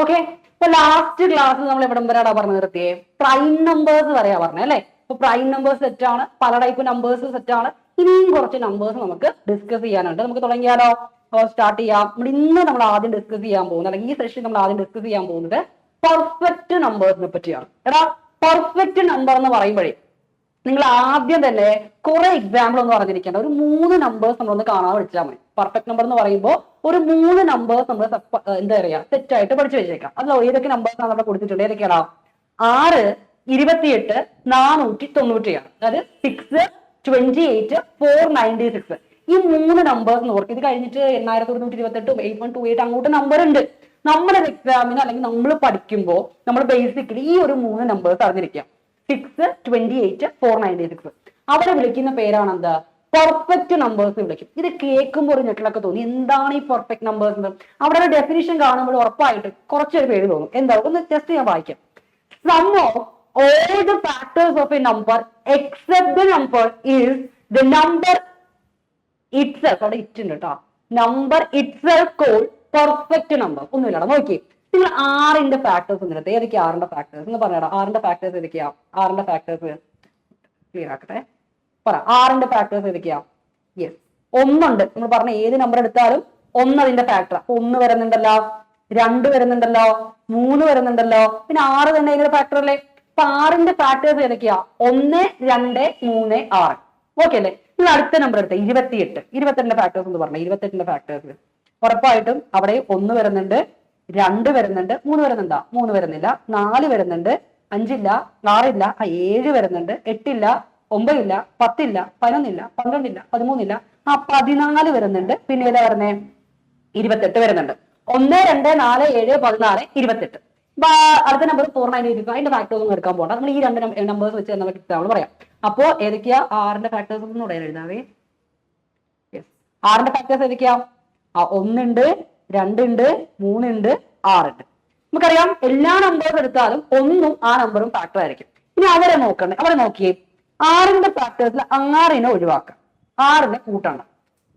Okay ഇപ്പൊ last class നമ്മൾ എവിടം വരെയാടാ പറഞ്ഞു നിർത്തിയേ പ്രൈം നമ്പേഴ്സ് വരെയാ പറഞ്ഞത് അല്ലെ? ഇപ്പൊ പ്രൈം നമ്പേഴ്സ് സെറ്റ് ആണ് പല ടൈപ്പ് നമ്പേഴ്സ് സെറ്റ് ആണ്. ഇനിയും കുറച്ച് നമ്പേഴ്സ് നമുക്ക് ഡിസ്കസ് ചെയ്യാനുണ്ട്. നമുക്ക് തുടങ്ങിയാലോ? സ്റ്റാർട്ട് ചെയ്യാം. നമ്മൾ ഇന്ന് നമ്മൾ ആദ്യം ഡിസ്കസ് ചെയ്യാൻ പോകുന്നത് അല്ലെങ്കിൽ ഈ സെഷൻ നമ്മൾ ആദ്യം ഡിസ്കസ് ചെയ്യാൻ പോകുന്നത് പെർഫെക്റ്റ് നമ്പേഴ്സിനെ പറ്റിയാണ്. എടാ പെർഫെക്റ്റ് നമ്പർ എന്ന് പറയുമ്പോഴേ നിങ്ങൾ ആദ്യം തന്നെ കുറെ എക്സാമ്പിൾ ഒന്ന് പറഞ്ഞിരിക്കേണ്ട. ഒരു മൂന്ന് നമ്പേഴ്സ് നമ്മളൊന്ന് കാണാൻ വിളിച്ചാൽ മതി. പെർഫെക്റ്റ് നമ്പർ എന്ന് പറയുമ്പോൾ ഒരു മൂന്ന് നമ്പേഴ്സ് നമ്മൾ എന്താ പറയുക തെറ്റായിട്ട് പഠിച്ചു വെച്ചേക്കാം. അതിൽ ഏതൊക്കെ നമ്പേഴ്സ് ആണ് നമ്മൾ കൊടുത്തിട്ടുണ്ട്? ഏതൊക്കെയാണ് ആറ് ഇരുപത്തിയെട്ട് നാനൂറ്റി തൊണ്ണൂറ്റിയാണ് അതായത് six twenty eight four ninety six ഈ മൂന്ന് നമ്പേഴ്സ് ഓർക്കും. ഇത് കഴിഞ്ഞിട്ട് എണ്ണായിരത്തി ഒരുന്നൂറ്റി ഇരുപത്തെട്ടും എയ്റ്റ് വൺ ടു എയ്റ്റ് അങ്ങോട്ട് നമ്പർ ഉണ്ട്. നമ്മുടെ എക്സാമിന് അല്ലെങ്കിൽ നമ്മൾ പഠിക്കുമ്പോൾ നമ്മൾ ബേസിക്കലി ഈ ഒരു മൂന്ന് numbers അറിഞ്ഞിരിക്കാം. Six twenty eight four ninety six അവരെ വിളിക്കുന്ന പേരാണ് എന്താ പെർഫെക്റ്റ് നമ്പേഴ്സ് വിളിക്കും. ഇത് കേൾക്കുമ്പോൾ ഒരു ഞെട്ടിലൊക്കെ തോന്നി. എന്താണ് ഈ പെർഫെക്റ്റ് നമ്പേഴ്സ് എന്ന് അവിടെ ഒരു ഡെഫിനിഷൻ കാണുമ്പോൾ ഉറപ്പായിട്ട് കുറച്ചൊരു പേര് തോന്നും. എന്താ? ഒന്ന് ജസ്റ്റ് ഞാൻ വായിക്കാം. Sum of all the factors of a number except the number is the number it's അവിടെ ഇറ്റ് ഉണ്ട് കേട്ടോ number it's call perfect number ഒന്നുമില്ലടാ നോക്കി. നിങ്ങൾ ആറിന്റെ ഫാക്ടേഴ്സ് ഒന്നിടത്ത് ഏതൊക്കെയാ ആറിന്റെ ഫാക്ടേഴ്സ് എന്ന് പറഞ്ഞാടാ. ആറിന്റെ ഫാക്ടേഴ്സ് ഏതൊക്കെയാ? ആറിന്റെ ഫാക്ടേഴ്സ് ക്ലിയർ ആക്കട്ടെ. പറ. ആറിന്റെ ഫാക്ടേഴ്സ് ഏതൊക്കെയാ? യെസ് ഒന്നുണ്ട്. നമ്മൾ പറഞ്ഞ ഏത് നമ്പർ എടുത്താലും ഒന്ന് അതിന്റെ ഫാക്ടർ അപ്പൊ ഒന്ന് വരുന്നുണ്ടല്ലോ രണ്ട് വരുന്നുണ്ടല്ലോ മൂന്ന് വരുന്നുണ്ടല്ലോ പിന്നെ ആറ് തന്നെ ഇതിന്റെ ഫാക്ടർ അല്ലേ? അപ്പൊ ആറിന്റെ ഫാക്ടേഴ്സ് ഏതൊക്കെയാ? ഒന്ന് രണ്ട് മൂന്ന് ആറ്. ഓക്കെ അല്ലേ? നിങ്ങൾ അടുത്ത നമ്പർ എടുത്ത. ഇരുപത്തിയെട്ട്. ഇരുപത്തെട്ടിന്റെ ഫാക്ടേഴ്സ് എന്ന് പറഞ്ഞ. ഇരുപത്തെട്ടിന്റെ ഫാക്ടേഴ്സ് ഉറപ്പായിട്ടും അവിടെ ഒന്ന് വരുന്നുണ്ട് രണ്ട് വരുന്നുണ്ട് മൂന്ന് വരുന്നുണ്ടോ? മൂന്ന് വരുന്നില്ല. നാല് വരുന്നുണ്ട് അഞ്ചില്ല ആറില്ല ആ ഏഴ് വരുന്നുണ്ട് എട്ടില്ല ഒമ്പതില്ല പത്തില്ല പതിനൊന്നില്ല പന്ത്രണ്ടില്ല പതിമൂന്നില്ല ആ പതിനാല് വരുന്നുണ്ട്. പിന്നെ ഏതാ പറഞ്ഞേ ഇരുപത്തെട്ട് വരുന്നുണ്ട്. ഒന്ന് രണ്ട് നാല് ഏഴ് പതിനാല് ഇരുപത്തെട്ട്. അടുത്ത നമ്പർ പൂർണമായിട്ട് ഇരിക്കും അതിന്റെ ഫാക്ടേഴ്സ് ഒന്നും എടുക്കാൻ പോകണ്ട നമ്മൾ ഈ രണ്ട് നമ്പേഴ്സ് വെച്ച് തന്നെ എക്സാമ്പിൾ പറയാം. അപ്പോ ഏതൊക്കെയാ? ആറിന്റെ ഫാക്ടേഴ്സ് ഒന്നും കൂടെ എഴുതാവേ. ആറിന്റെ ഫാക്ടേഴ്സ് ഏതൊക്കെയാ? ആ ഒന്നുണ്ട് രണ്ടുണ്ട് മൂന്നുണ്ട് ആറുണ്ട്. നമുക്കറിയാം എല്ലാ നമ്പേഴ്സ് എടുത്താലും ഒന്നും ആ നമ്പറും ഫാക്ടർ ആയിരിക്കും. ഇനി അവരെ നോക്കണ്ടേ? അവരെ നോക്കിയേ. ആറിന്റെ ഫാക്ടേഴ്സിൽ ആറിനെ ഒഴിവാക്കാം ആറിനെ കൂട്ടണം.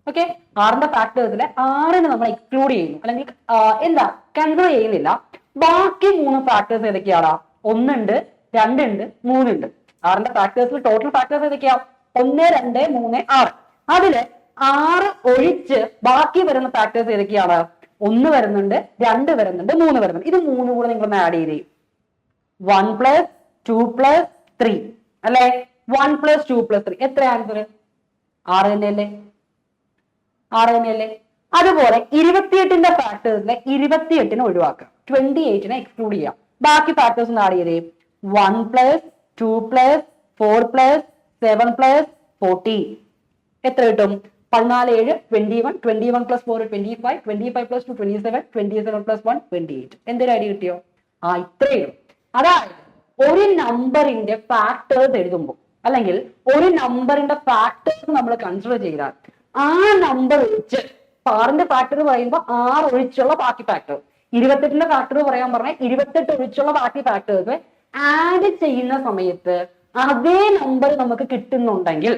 ഓക്കെ ആറിന്റെ ഫാക്ടേഴ്സിലെ ആറിനെ നമ്മൾ എക്സ്ക്ലൂഡ് ചെയ്യുന്നു. അല്ലെങ്കിൽ എന്താ കൺസിഡർ ചെയ്യുന്നില്ല. ബാക്കി മൂന്ന് ഫാക്ടേഴ്സ് ഏതൊക്കെയാണ് ഒന്നുണ്ട് രണ്ടുണ്ട് മൂന്നുണ്ട്. ആറിന്റെ ഫാക്ടേഴ്സിൽ ടോട്ടൽ ഫാക്ടേഴ്സ് ഏതൊക്കെയാ? ഒന്ന് രണ്ട് മൂന്ന് ആറ്. അതിൽ ആറ് ഒഴിച്ച് ബാക്കി വരുന്ന ഫാക്ടേഴ്സ് ഏതൊക്കെയാണ് ഒന്ന് വരുന്നുണ്ട് രണ്ട് വരുന്നുണ്ട് മൂന്ന് വരുന്നുണ്ട്. ഇത് മൂന്നും കൂടെ നിങ്ങൾ ആഡ് ചെയ്തേ one plus two plus three അല്ലെ? One plus two plus three എത്ര ആൻസർ ആറ് തന്നെയല്ലേ ആറ് തന്നെയല്ലേ അതുപോലെ ഇരുപത്തിയെട്ടിന്റെ ഫാക്ടേഴ്സിലെ ഇരുപത്തിയെട്ടിനെ ഒഴിവാക്കുക. ട്വന്റി എയ്റ്റിനെ എക്സ്ക്ലൂഡ് ചെയ്യാം. ബാക്കി ഫാക്ടേഴ്സ് ആഡ് ചെയ്തേ. One plus two plus four plus seven plus forty എത്ര കിട്ടും? പതിനാല് ഏഴ് twenty one twenty one plus four twenty five twenty five plus two twenty seven twenty seven plus one twenty eight എന്തൊരു idea കിട്ടിയോ? ആ ഇത്രയും അതായത് ഒരു നമ്പറിന്റെ ഫാക്ടേഴ്സ് എഴുതുമ്പോൾ അല്ലെങ്കിൽ ഒരു നമ്പറിന്റെ ഫാക്ടേഴ്സ് നമ്മൾ കൺസിഡർ ചെയ്താൽ ആ നമ്പർ ഒഴിച്ച് ആറിന്റെ ഫാക്ടർ പറയുമ്പോൾ ആറ് ഒഴിച്ചുള്ള ബാക്കി ഫാക്ടർ ഇരുപത്തെട്ടിന്റെ ഫാക്ടർ പറയാൻ പറഞ്ഞാൽ ഇരുപത്തെട്ട് ഒഴിച്ചുള്ള ബാക്കി ഫാക്ടേഴ്സ് ആഡ് ചെയ്യുന്ന സമയത്ത് അതേ നമ്പർ നമുക്ക് കിട്ടുന്നുണ്ടെങ്കിൽ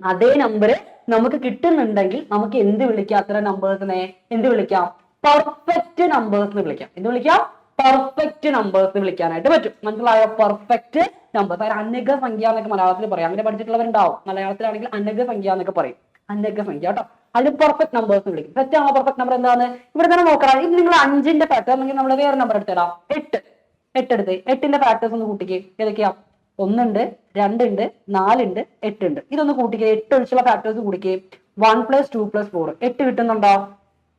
അതേ നമ്പർ നമുക്ക് കിട്ടുന്നുണ്ടെങ്കിൽ നമുക്ക് എന്ത് വിളിക്കാം? അത്തരം നമ്പേഴ്സിനെ എന്ത് വിളിക്കാം? പെർഫെക്റ്റ് നമ്പേഴ്സ് എന്ന് വിളിക്കാം. എന്ത് വിളിക്കാം? പെർഫെക്റ്റ് നമ്പേഴ്സ് വിളിക്കാനായിട്ട് പറ്റും. മനസ്സിലായോ? പെർഫെക്റ്റ് നമ്പേഴ്സ് അതായത് അനഘ സംഖ്യ എന്നൊക്കെ മലയാളത്തിൽ പറയാം. അങ്ങനെ പഠിച്ചിട്ടുള്ളവരുണ്ടാവും. മലയാളത്തിലാണെങ്കിൽ അനഘ സംഖ്യ എന്നൊക്കെ പറയും. അനഘ സംഖ്യ കേട്ടോ. അതിൽ പെർഫെക്റ്റ് നമ്പേഴ്സ് വിളിക്കും. സെറ്റ് ആണോ പെർഫെക്റ്റ് നമ്പർ എന്താണ് ഇവിടെ തന്നെ നോക്കണം ഇത് നിങ്ങൾ അഞ്ചിന്റെ ഫാക്ടർ അല്ലെങ്കിൽ നമ്മൾ വേറെ നമ്പർ എടുത്തിടാം. എട്ട്. എട്ട് എടുത്ത്. എട്ടിന്റെ ഫാക്ടേഴ്സ് ഒന്ന് കൂട്ടിക്ക്. ഏതൊക്കെയാ? ഒന്നുണ്ട് രണ്ടുണ്ട് നാലുണ്ട് എട്ടുണ്ട്. ഇതൊന്ന് കൂട്ടിക്കുക എട്ട് ഒഴിച്ചുള്ള factors കൂടിക്കുക one plus two plus four എട്ട് കിട്ടുന്നുണ്ടോ?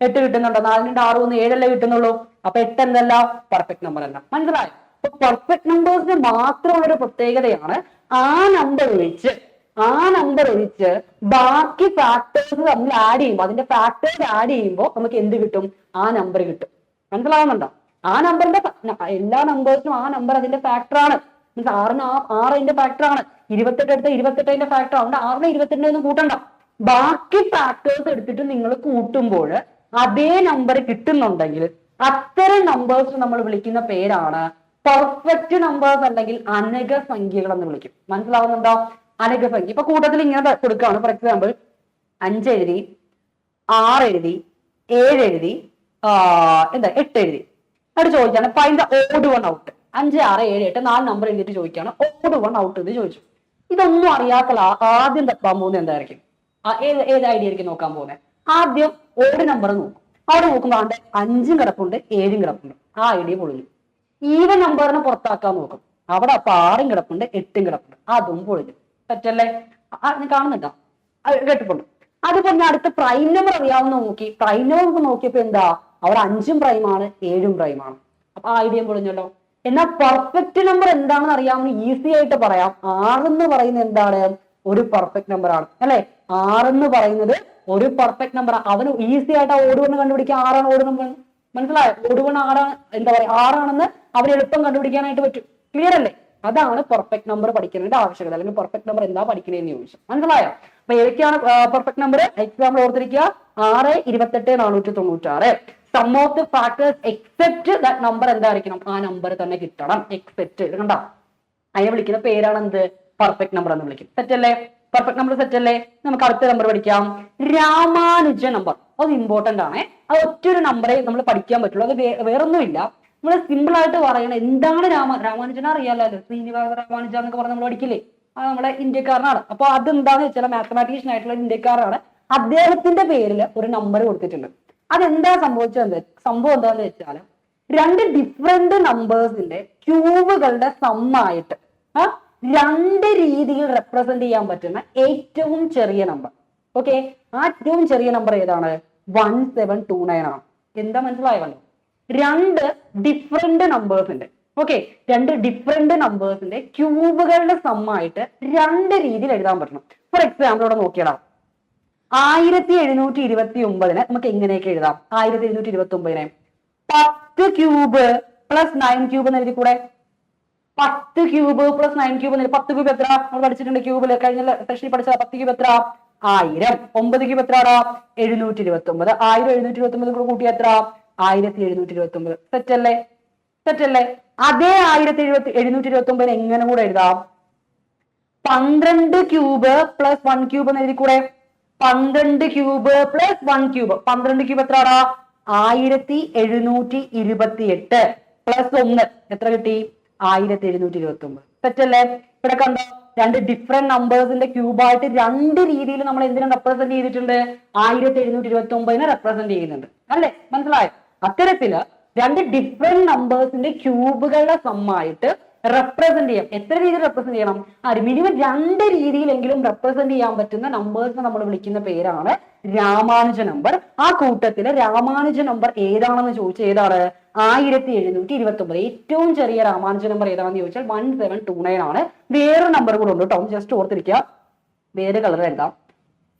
എട്ട് കിട്ടുന്നുണ്ടോ? നാലിന്റെ ആറ് ഒന്ന് ഏഴല്ലേ കിട്ടുന്നുള്ളൂ? അപ്പൊ എട്ട് എന്തല്ല പെർഫെക്റ്റ് നമ്പർ അല്ല. മനസ്സിലായി? അപ്പൊ പെർഫെക്റ്റ് നമ്പേഴ്സിന് മാത്രമുള്ള ഒരു പ്രത്യേകതയാണ് ആ നമ്പർ ഒഴിച്ച് ആ നമ്പർ ഒഴിച്ച് ബാക്കി ഫാക്ടേഴ്സ് നമ്മൾ ആഡ് ചെയ്യുമ്പോൾ അതിന്റെ ഫാക്ടേഴ്സ് ആഡ് ചെയ്യുമ്പോൾ നമുക്ക് എന്ത് കിട്ടും? ആ നമ്പർ കിട്ടും. മനസ്സിലാവുന്നുണ്ടോ? ആ നമ്പറിന്റെ എല്ലാ നമ്പേഴ്സിനും ആ നമ്പർ അതിന്റെ ഫാക്ടറാണ് മീൻസ് ആറിന് ആ ആറ് അതിന്റെ ഫാക്ടറാണ് ഇരുപത്തെട്ട് എടുത്ത ഇരുപത്തെട്ടിന്റെ ഫാക്ടർ അതുകൊണ്ട് ആറിന് ഇരുപത്തെട്ടിനെ ഒന്നും കൂട്ടണ്ട. ബാക്കി ഫാക്ടേഴ്സ് എടുത്തിട്ട് നിങ്ങൾ കൂട്ടുമ്പോൾ അതേ നമ്പർ കിട്ടുന്നുണ്ടെങ്കിൽ അത്തരം നമ്പേഴ്സ് നമ്മൾ വിളിക്കുന്ന പേരാണ് പെർഫെക്റ്റ് നമ്പേഴ്സ് അല്ലെങ്കിൽ അനക സംഖ്യകൾ എന്ന് വിളിക്കും. മനസ്സിലാവുന്നുണ്ടോ? അനക സംഖ്യ. ഇപ്പൊ കൂട്ടത്തിൽ ഇങ്ങനെ കൊടുക്കുകയാണ്. ഫോർ എക്സാമ്പിൾ അഞ്ച് എഴുതി ആറ് എഴുതി ഏഴ് എഴുതി എന്താ എട്ട് എഴുതി അവിടെ ചോദിക്കാണ് ഫൈൻഡ് ഓഡ് വൺ ഔട്ട് അഞ്ച് ആറ് ഏഴ് എട്ട് നാല് നമ്പർ എഴുതിയിട്ട് ചോദിക്കുകയാണ് ഓഡ് വൺ ഔട്ട് എന്ന് ചോദിച്ചു. ഇതൊന്നും അറിയാത്ത ആദ്യം തപ്പാൻ പോകുന്നത് എന്തായിരിക്കും? ഏത് ഐഡിയ ആയിരിക്കും നോക്കാൻ പോകുന്നത് ആദ്യം ഓട് നമ്പർ നോക്കും. അവിടെ നോക്കുമ്പോൾ അവിടെ അഞ്ചും കിടപ്പുണ്ട് ഏഴും കിടപ്പുണ്ട്. ആ ഐഡിയ പൊളിഞ്ഞു ഈവൻ നമ്പറിനെ പുറത്താക്കാൻ നോക്കും. അവിടെ അപ്പൊ ആറും കിടപ്പുണ്ട് എട്ടും കിടപ്പുണ്ട്. അതും പൊളിഞ്ഞു പറ്റല്ലേ കാണുന്നുണ്ടോ? അത് കേട്ടിട്ടുണ്ട്. അതുപോലെ ഞാൻ അടുത്ത പ്രൈം നമ്പർ അറിയാവുന്ന നോക്കി. പ്രൈം നമ്പർ നോക്കിയപ്പോ എന്താ? അവിടെ അഞ്ചും പ്രൈമാണ് ഏഴും പ്രൈമാണ് അപ്പൊ ആ ഐഡിയ പൊളിഞ്ഞല്ലോ. എന്നാൽ പെർഫെക്റ്റ് നമ്പർ എന്താണെന്ന് അറിയാമെന്ന് ഈസി ആയിട്ട് പറയാം. ആറെന്ന് പറയുന്നത് എന്താണ്? ഒരു പെർഫെക്റ്റ് നമ്പർ ആണ്. അല്ലെ? ആറെന്ന് പറയുന്നത് ഒരു പെർഫെക്റ്റ് നമ്പർ അവന് ഈസി ആയിട്ട് ആ ഓടുവണ് കണ്ടുപിടിക്കാൻ ആറാണ് ഓട് നമ്പർ മനസ്സിലായോ? ഓടുവണ്ണ് ആറാണ് എന്താ പറയാ ആറാണെന്ന് അവന് എളുപ്പം കണ്ടുപിടിക്കാനായിട്ട് പറ്റും. ക്ലിയർ അല്ലേ? അതാണ് പെർഫെക്റ്റ് നമ്പർ പഠിക്കുന്നതിന്റെ ആവശ്യകത. അല്ലെങ്കിൽ പെർഫെക്റ്റ് നമ്പർ എന്താ പഠിക്കണേന്ന് ചോദിച്ചു. മനസ്സിലായോ? അപ്പൊ ഏതൊക്കെയാണ് പെർഫെക്റ്റ് നമ്പർ എക്സാമ്പിൾ ഓർത്തിരിക്കുക. ആറ് ഇരുപത്തെട്ട് നാനൂറ്റി തൊണ്ണൂറ്റാറ്. Sum of the factors except that number എന്തായിരിക്കണം? ആ നമ്പർ തന്നെ കിട്ടണം. എക്സെപ്റ്റ് കണ്ട? അതിനെ വിളിക്കുന്ന പേരാണ് എന്ത്? പെർഫെക്റ്റ് നമ്പർ എന്ന് വിളിക്കും സെറ്റ് അല്ലേ പെർഫെക്റ്റ് നമ്പർ സെറ്റ് അല്ലേ? നമുക്ക് അടുത്ത നമ്പർ പഠിക്കാം. രാമാനുജ നമ്പർ അത് ഇമ്പോർട്ടന്റ് ആണ്. അത് ഒറ്റൊരു നമ്പറേ നമ്മൾ പഠിക്കാൻ പറ്റുള്ളൂ. അത് വേറൊന്നുമില്ല. നമ്മൾ സിമ്പിൾ ആയിട്ട് പറയണം എന്താണ് രാമ രാമാനുജന അറിയാലോ? ശ്രീനിവാസ രാമാനുജ എന്നൊക്കെ പറഞ്ഞ് നമ്മൾ പഠിക്കില്ലേ? അത് നമ്മുടെ ഇന്ത്യക്കാരനാണ്. അപ്പൊ അതെന്താന്ന് വെച്ചാൽ മാത്തമാറ്റീഷ്യൻ ആയിട്ടുള്ള ഇന്ത്യക്കാരാണ് അദ്ദേഹത്തിന്റെ പേരിൽ ഒരു നമ്പർ കൊടുത്തിട്ടുണ്ട്. അതെന്താ സംഭവിച്ചത് സംഭവം എന്താന്ന് വെച്ചാൽ രണ്ട് ഡിഫറെന്റ് നമ്പേഴ്സിന്റെ ക്യൂബുകളുടെ സമ്മായിട്ട് ആ രണ്ട് രീതിയിൽ റെപ്രസെന്റ് ചെയ്യാൻ പറ്റുന്ന ഏറ്റവും ചെറിയ നമ്പർ ഓക്കെ ആ ഏറ്റവും ചെറിയ നമ്പർ ഏതാണ്? വൺ സെവൻ ടു നയൻ ആണ്. എന്താ മനസ്സിലായല്ലോ രണ്ട് ഡിഫറെന്റ് നമ്പേഴ്സ് ഉണ്ട്. ഓക്കെ രണ്ട് ഡിഫറെന്റ് നമ്പേഴ്സിന്റെ ക്യൂബുകളുടെ സമ്മായിട്ട് രണ്ട് രീതിയിൽ എഴുതാൻ പറ്റണം. ഫോർ എക്സാമ്പിൾ ഇവിടെ നോക്കിയടാ. ആയിരത്തി എഴുന്നൂറ്റി ഇരുപത്തി ഒമ്പതിനെ നമുക്ക് എങ്ങനെയൊക്കെ എഴുതാം? ആയിരത്തി എഴുന്നൂറ്റി ഇരുപത്തി ഒമ്പതിനെ പത്ത് ക്യൂബ് പ്ലസ് നയൻ ക്യൂബ് എന്ന് എഴുതി കൂടെ പത്ത് ക്യൂബ് പ്ലസ് നയൻ ക്യൂബ്. പത്ത് ക്യൂബ് എത്ര? നമ്മൾ പഠിച്ചിട്ടുണ്ട് ക്യൂബിൽ. കഴിഞ്ഞ സെഷനിൽ പഠിച്ച പത്ത് ക്യൂബ് എത്ര? ആയിരം. ഒമ്പത് ക്യൂബ് എത്ര എഴുന്നൂറ്റി ഇരുപത്തി ഒമ്പത് ആയിരം എഴുന്നൂറ്റി ഇരുപത്തി ഒമ്പത് കൂടെ കൂട്ടി എത്ര? ആയിരത്തി എഴുന്നൂറ്റി ഇരുപത്തി ഒമ്പത് സെറ്റ് അല്ലേ അതേ ആയിരത്തി എഴുപത്തി എഴുന്നൂറ്റി ഇരുപത്തി ഒമ്പതിന് എങ്ങനെ കൂടെ എഴുതാം? പന്ത്രണ്ട് ക്യൂബ് പ്ലസ് വൺ ക്യൂബ് എന്ന് എഴുതി കൂടെ? പന്ത്രണ്ട് ക്യൂബ് പ്ലസ് വൺ ക്യൂബ്. പന്ത്രണ്ട് ക്യൂബ് എത്രടാ ആയിരത്തി എഴുന്നൂറ്റി ഇരുപത്തി എട്ട് പ്ലസ് ഒന്ന്. എത്ര കിട്ടി? ആയിരത്തി എഴുന്നൂറ്റി ഇരുപത്തി ഒമ്പത് തെറ്റല്ലേ ഇവിടെ കണ്ടോ? രണ്ട് ഡിഫറെന്റ് നമ്പേഴ്സിന്റെ ക്യൂബായിട്ട് രണ്ട് രീതിയിൽ നമ്മൾ എന്തിനെ റെപ്രസെന്റ് ചെയ്തിട്ടുണ്ട്? ആയിരത്തി എഴുന്നൂറ്റി ഇരുപത്തി ഒമ്പതിനെ റെപ്രസെന്റ് ചെയ്യുന്നുണ്ട്. അല്ലേ? മനസ്സിലായോ? അത്തരത്തിൽ രണ്ട് ഡിഫറെന്റ് നമ്പേഴ്സിന്റെ ക്യൂബുകളുടെ സമ്മായിട്ട് റെപ്രസെന്റ് ചെയ്യാം എത്ര രീതിയിൽ റെപ്രസെന്റ് ചെയ്യണം? ആ മിനിമം രണ്ട് രീതിയിലെങ്കിലും റെപ്രസെന്റ് ചെയ്യാൻ പറ്റുന്ന നമ്പേഴ്സിനെ നമ്മൾ വിളിക്കുന്ന പേരാണ് രാമാനുജ നമ്പർ ആ കൂട്ടത്തിൽ രാമാനുജ നമ്പർ ഏതാണെന്ന് ചോദിച്ചാൽ ഏതാണ്? ആയിരത്തി എഴുന്നൂറ്റി ഇരുപത്തി ഒമ്പത് ഏറ്റവും ചെറിയ രാമാനുജ നമ്പർ ഏതാണെന്ന് ചോദിച്ചാൽ വൺ സെവൻ ടു നയൻ ആണ്. വേറെ നമ്പർ കൂടെ ഉണ്ട് കേട്ടോ. ജസ്റ്റ് ഓർത്തിരിക്കുക. വേറെ കളർ എഴുതാം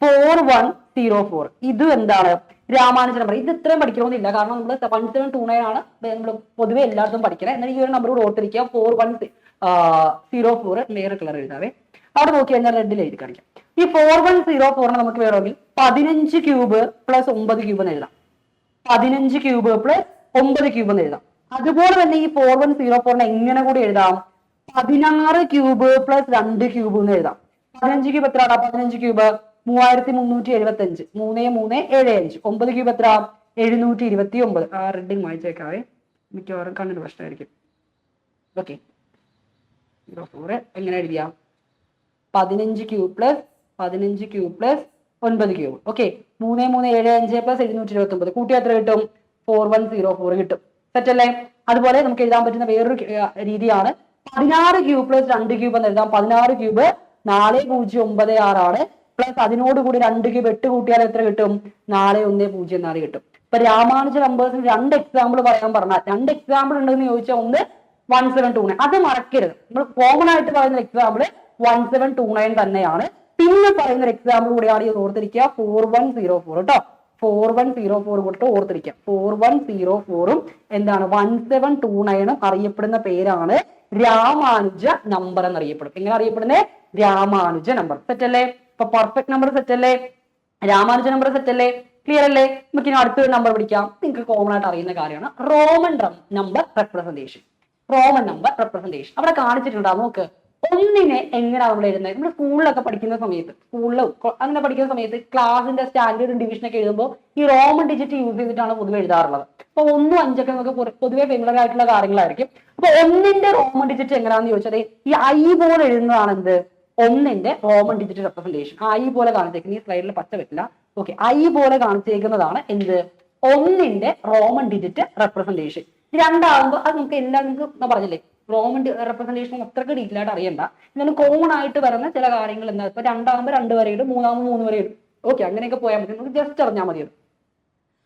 ഫോർ വൺ സീറോ ഫോർ ഇത് എന്താണ്? രാമാനുജ നമ്പർ ഇത് ഇത്രയും പഠിക്കണമെന്നില്ല. കാരണം നമ്മൾ വൺ സെവൻ ടു നയൻ ആണ്. നമ്മൾ പൊതുവെ എല്ലായിടത്തും പഠിക്കണേ. എന്നാൽ ഈ ഒരു നമ്പർ കൂടെ ഓർത്തിരിക്കുക. ഫോർ വൺ സീറോ ഫോർ വേറെ കളർ എഴുതാവേ. അവിടെ നോക്കി കഴിഞ്ഞാൽ റെഡിൽ എഴുതി കാണിക്കാം ഈ ഫോർ വൺ സീറോ ഫോറിന് നമുക്ക് വേണമെങ്കിൽ പതിനഞ്ച് ക്യൂബ് പ്ലസ് ഒമ്പത് ക്യൂബ് എന്ന് എഴുതാം. പതിനഞ്ച് ക്യൂബ് പ്ലസ് ഒമ്പത് ക്യൂബ് എന്ന് എഴുതാം. അതുപോലെ തന്നെ ഈ ഫോർ വൺ സീറോ ഫോറിനെ എങ്ങനെ കൂടി എഴുതാം? പതിനാറ് ക്യൂബ് പ്ലസ് രണ്ട് ക്യൂബ് എന്ന് എഴുതാം. പതിനഞ്ച് ക്യൂബ് എത്രയാണ്? പതിനഞ്ച് ക്യൂബ് മൂവായിരത്തി മുന്നൂറ്റി എഴുപത്തി അഞ്ച് മൂന്ന് മൂന്ന് ഏഴ് അഞ്ച്. ഒമ്പത് ക്യൂബ് എത്ര എഴുന്നൂറ്റി ഇരുപത്തി ഒമ്പത് ആ റെഡിങ് വായിച്ചേക്കാവേ. മിക്കവാറും കണ്ണിന് പ്രശ്നമായിരിക്കും. ഓക്കെ ഫോർ എങ്ങനെ എഴുതിയാ? പതിനഞ്ച് ക്യൂ പ്ലസ് പതിനഞ്ച് ക്യൂ പ്ലസ് ഒൻപത് ക്യൂബ്. ഓക്കെ മൂന്ന് മൂന്ന് ഏഴ് അഞ്ച് പ്ലസ് എഴുന്നൂറ്റി ഇരുപത്തി ഒമ്പത് കൂട്ടി എത്ര കിട്ടും? ഫോർ വൺ സീറോ ഫോർ കിട്ടും. സെറ്റല്ലേ അതുപോലെ നമുക്ക് എഴുതാൻ പറ്റുന്ന വേറൊരു രീതിയാണ്. പതിനാറ് ക്യൂബ് പ്ലസ് രണ്ട് ക്യൂബ് എന്ന് എഴുതാം. പതിനാറ് ക്യൂബ് നാല് പൂജ്യം ഒമ്പത് ആറാണ്. പ്ലസ് അതിനോട് കൂടി ക്യൂബ് കൂട്ടിയാൽ എത്ര കിട്ടും? നാല് ഒന്ന് പൂജ്യം നാല് കിട്ടും. ഇപ്പൊ രാമാനുജ നമ്പേഴ്സിന് രണ്ട് എക്സാമ്പിൾ പറയാൻ പറഞ്ഞാൽ രണ്ട് എക്സാമ്പിൾ ഉണ്ടെന്ന് ചോദിച്ചാൽ ഒന്ന് വൺ സെവൻ ടു നയൻ അത് മറക്കരുത്. നമ്മൾ കോമൺ ആയിട്ട് പറയുന്ന example one seven two nine തന്നെയാണ്. പിന്നെ പറയുന്ന ഒരു എക്സാമ്പിൾ കൂടിയാണ് ഈ ഓർത്തിരിക്കുക. ഫോർ വൺ സീറോ ഫോർ കേട്ടോ ഫോർ വൺ സീറോ ഫോർ കൊടുത്ത് ഓർത്തിരിക്കുക. ഫോർ വൺ സീറോ ഫോറും എന്താണ്? വൺ സെവൻ ടു നയനും അറിയപ്പെടുന്ന പേരാണ് രാമാനുജ നമ്പർ എന്നറിയപ്പെടും. എങ്ങനെ അറിയപ്പെടുന്നത് രാമാനുജ നമ്പർ സെറ്റ് അല്ലേ ഇപ്പൊ പെർഫെക്റ്റ് നമ്പർ സെറ്റ് അല്ലേ? രാമാനുജ നമ്പർ സെറ്റ് അല്ലേ? ക്ലിയർ അല്ലേ? നമുക്ക് ഇനി അടുത്തൊരു നമ്പർ പിടിക്കാം. നിങ്ങൾക്ക് കോമൺ ആയിട്ട് അറിയുന്ന കാര്യമാണ് Roman number representation Roman number representation അവിടെ കാണിച്ചിട്ടുണ്ടാവും നോക്ക്. ഒന്നിനെ എങ്ങനെയാ നമ്മൾ എഴുതുന്നത്? നമ്മൾ സ്കൂളിലൊക്കെ പഠിക്കുന്ന സമയത്ത് സ്കൂളിലും അങ്ങനെ പഠിക്കുന്ന സമയത്ത് ക്ലാസിന്റെ സ്റ്റാൻഡേർഡ് ഡിവിഷൻ ഒക്കെ എഴുതുമ്പോൾ ഈ റോമൻ ഡിജിറ്റ് യൂസ് ചെയ്തിട്ടാണ് പൊതുവെ എഴുതാറുള്ളത്. അപ്പൊ ഒന്നും അഞ്ചൊക്കെ നമുക്ക് പൊതുവെ ഫെമിലർ ആയിട്ടുള്ള കാര്യങ്ങളായിരിക്കും. അപ്പൊ ഒന്നിന്റെ റോമൻ ഡിജിറ്റ് എങ്ങനെയാണെന്ന് ചോദിച്ചാൽ ഈ ഐ പോലെ എഴുതുന്നതാണ് എന്ത് ഒന്നിന്റെ റോമൻ ഡിജിറ്റ് റെപ്രസെന്റേഷൻ ഐ പോലെ കാണിച്ചേക്കുന്ന ഈ സ്ലൈഡിൽ പച്ച പറ്റില്ല ഓക്കെ ഐ പോലെ കാണിച്ചേക്കുന്നതാണ് എന്ത്? ഒന്നിന്റെ റോമൻ ഡിജിറ്റ് റെപ്രസെന്റേഷൻ രണ്ടാകുമ്പോൾ അത് നമുക്ക് എല്ലാം നിങ്ങൾക്ക് ഞാൻ പറഞ്ഞില്ലേ റോമൻ റെപ്രസെന്റേഷൻ അത്രയ്ക്ക് ഡീറ്റെയിൽ ആയിട്ട് അറിയണ്ട. എന്നാലും കോമൺ ആയിട്ട് വരുന്ന ചില കാര്യങ്ങൾ എന്താ? ഇപ്പൊ രണ്ടാകുമ്പോൾ രണ്ട് വരെ ഇടും മൂന്നാകുമ്പോൾ മൂന്ന് വരെ ഇടും. ഓക്കെ അങ്ങനെയൊക്കെ പോയാൽ മതി. നമുക്ക് ജസ്റ്റ് അറിഞ്ഞാൽ മതി.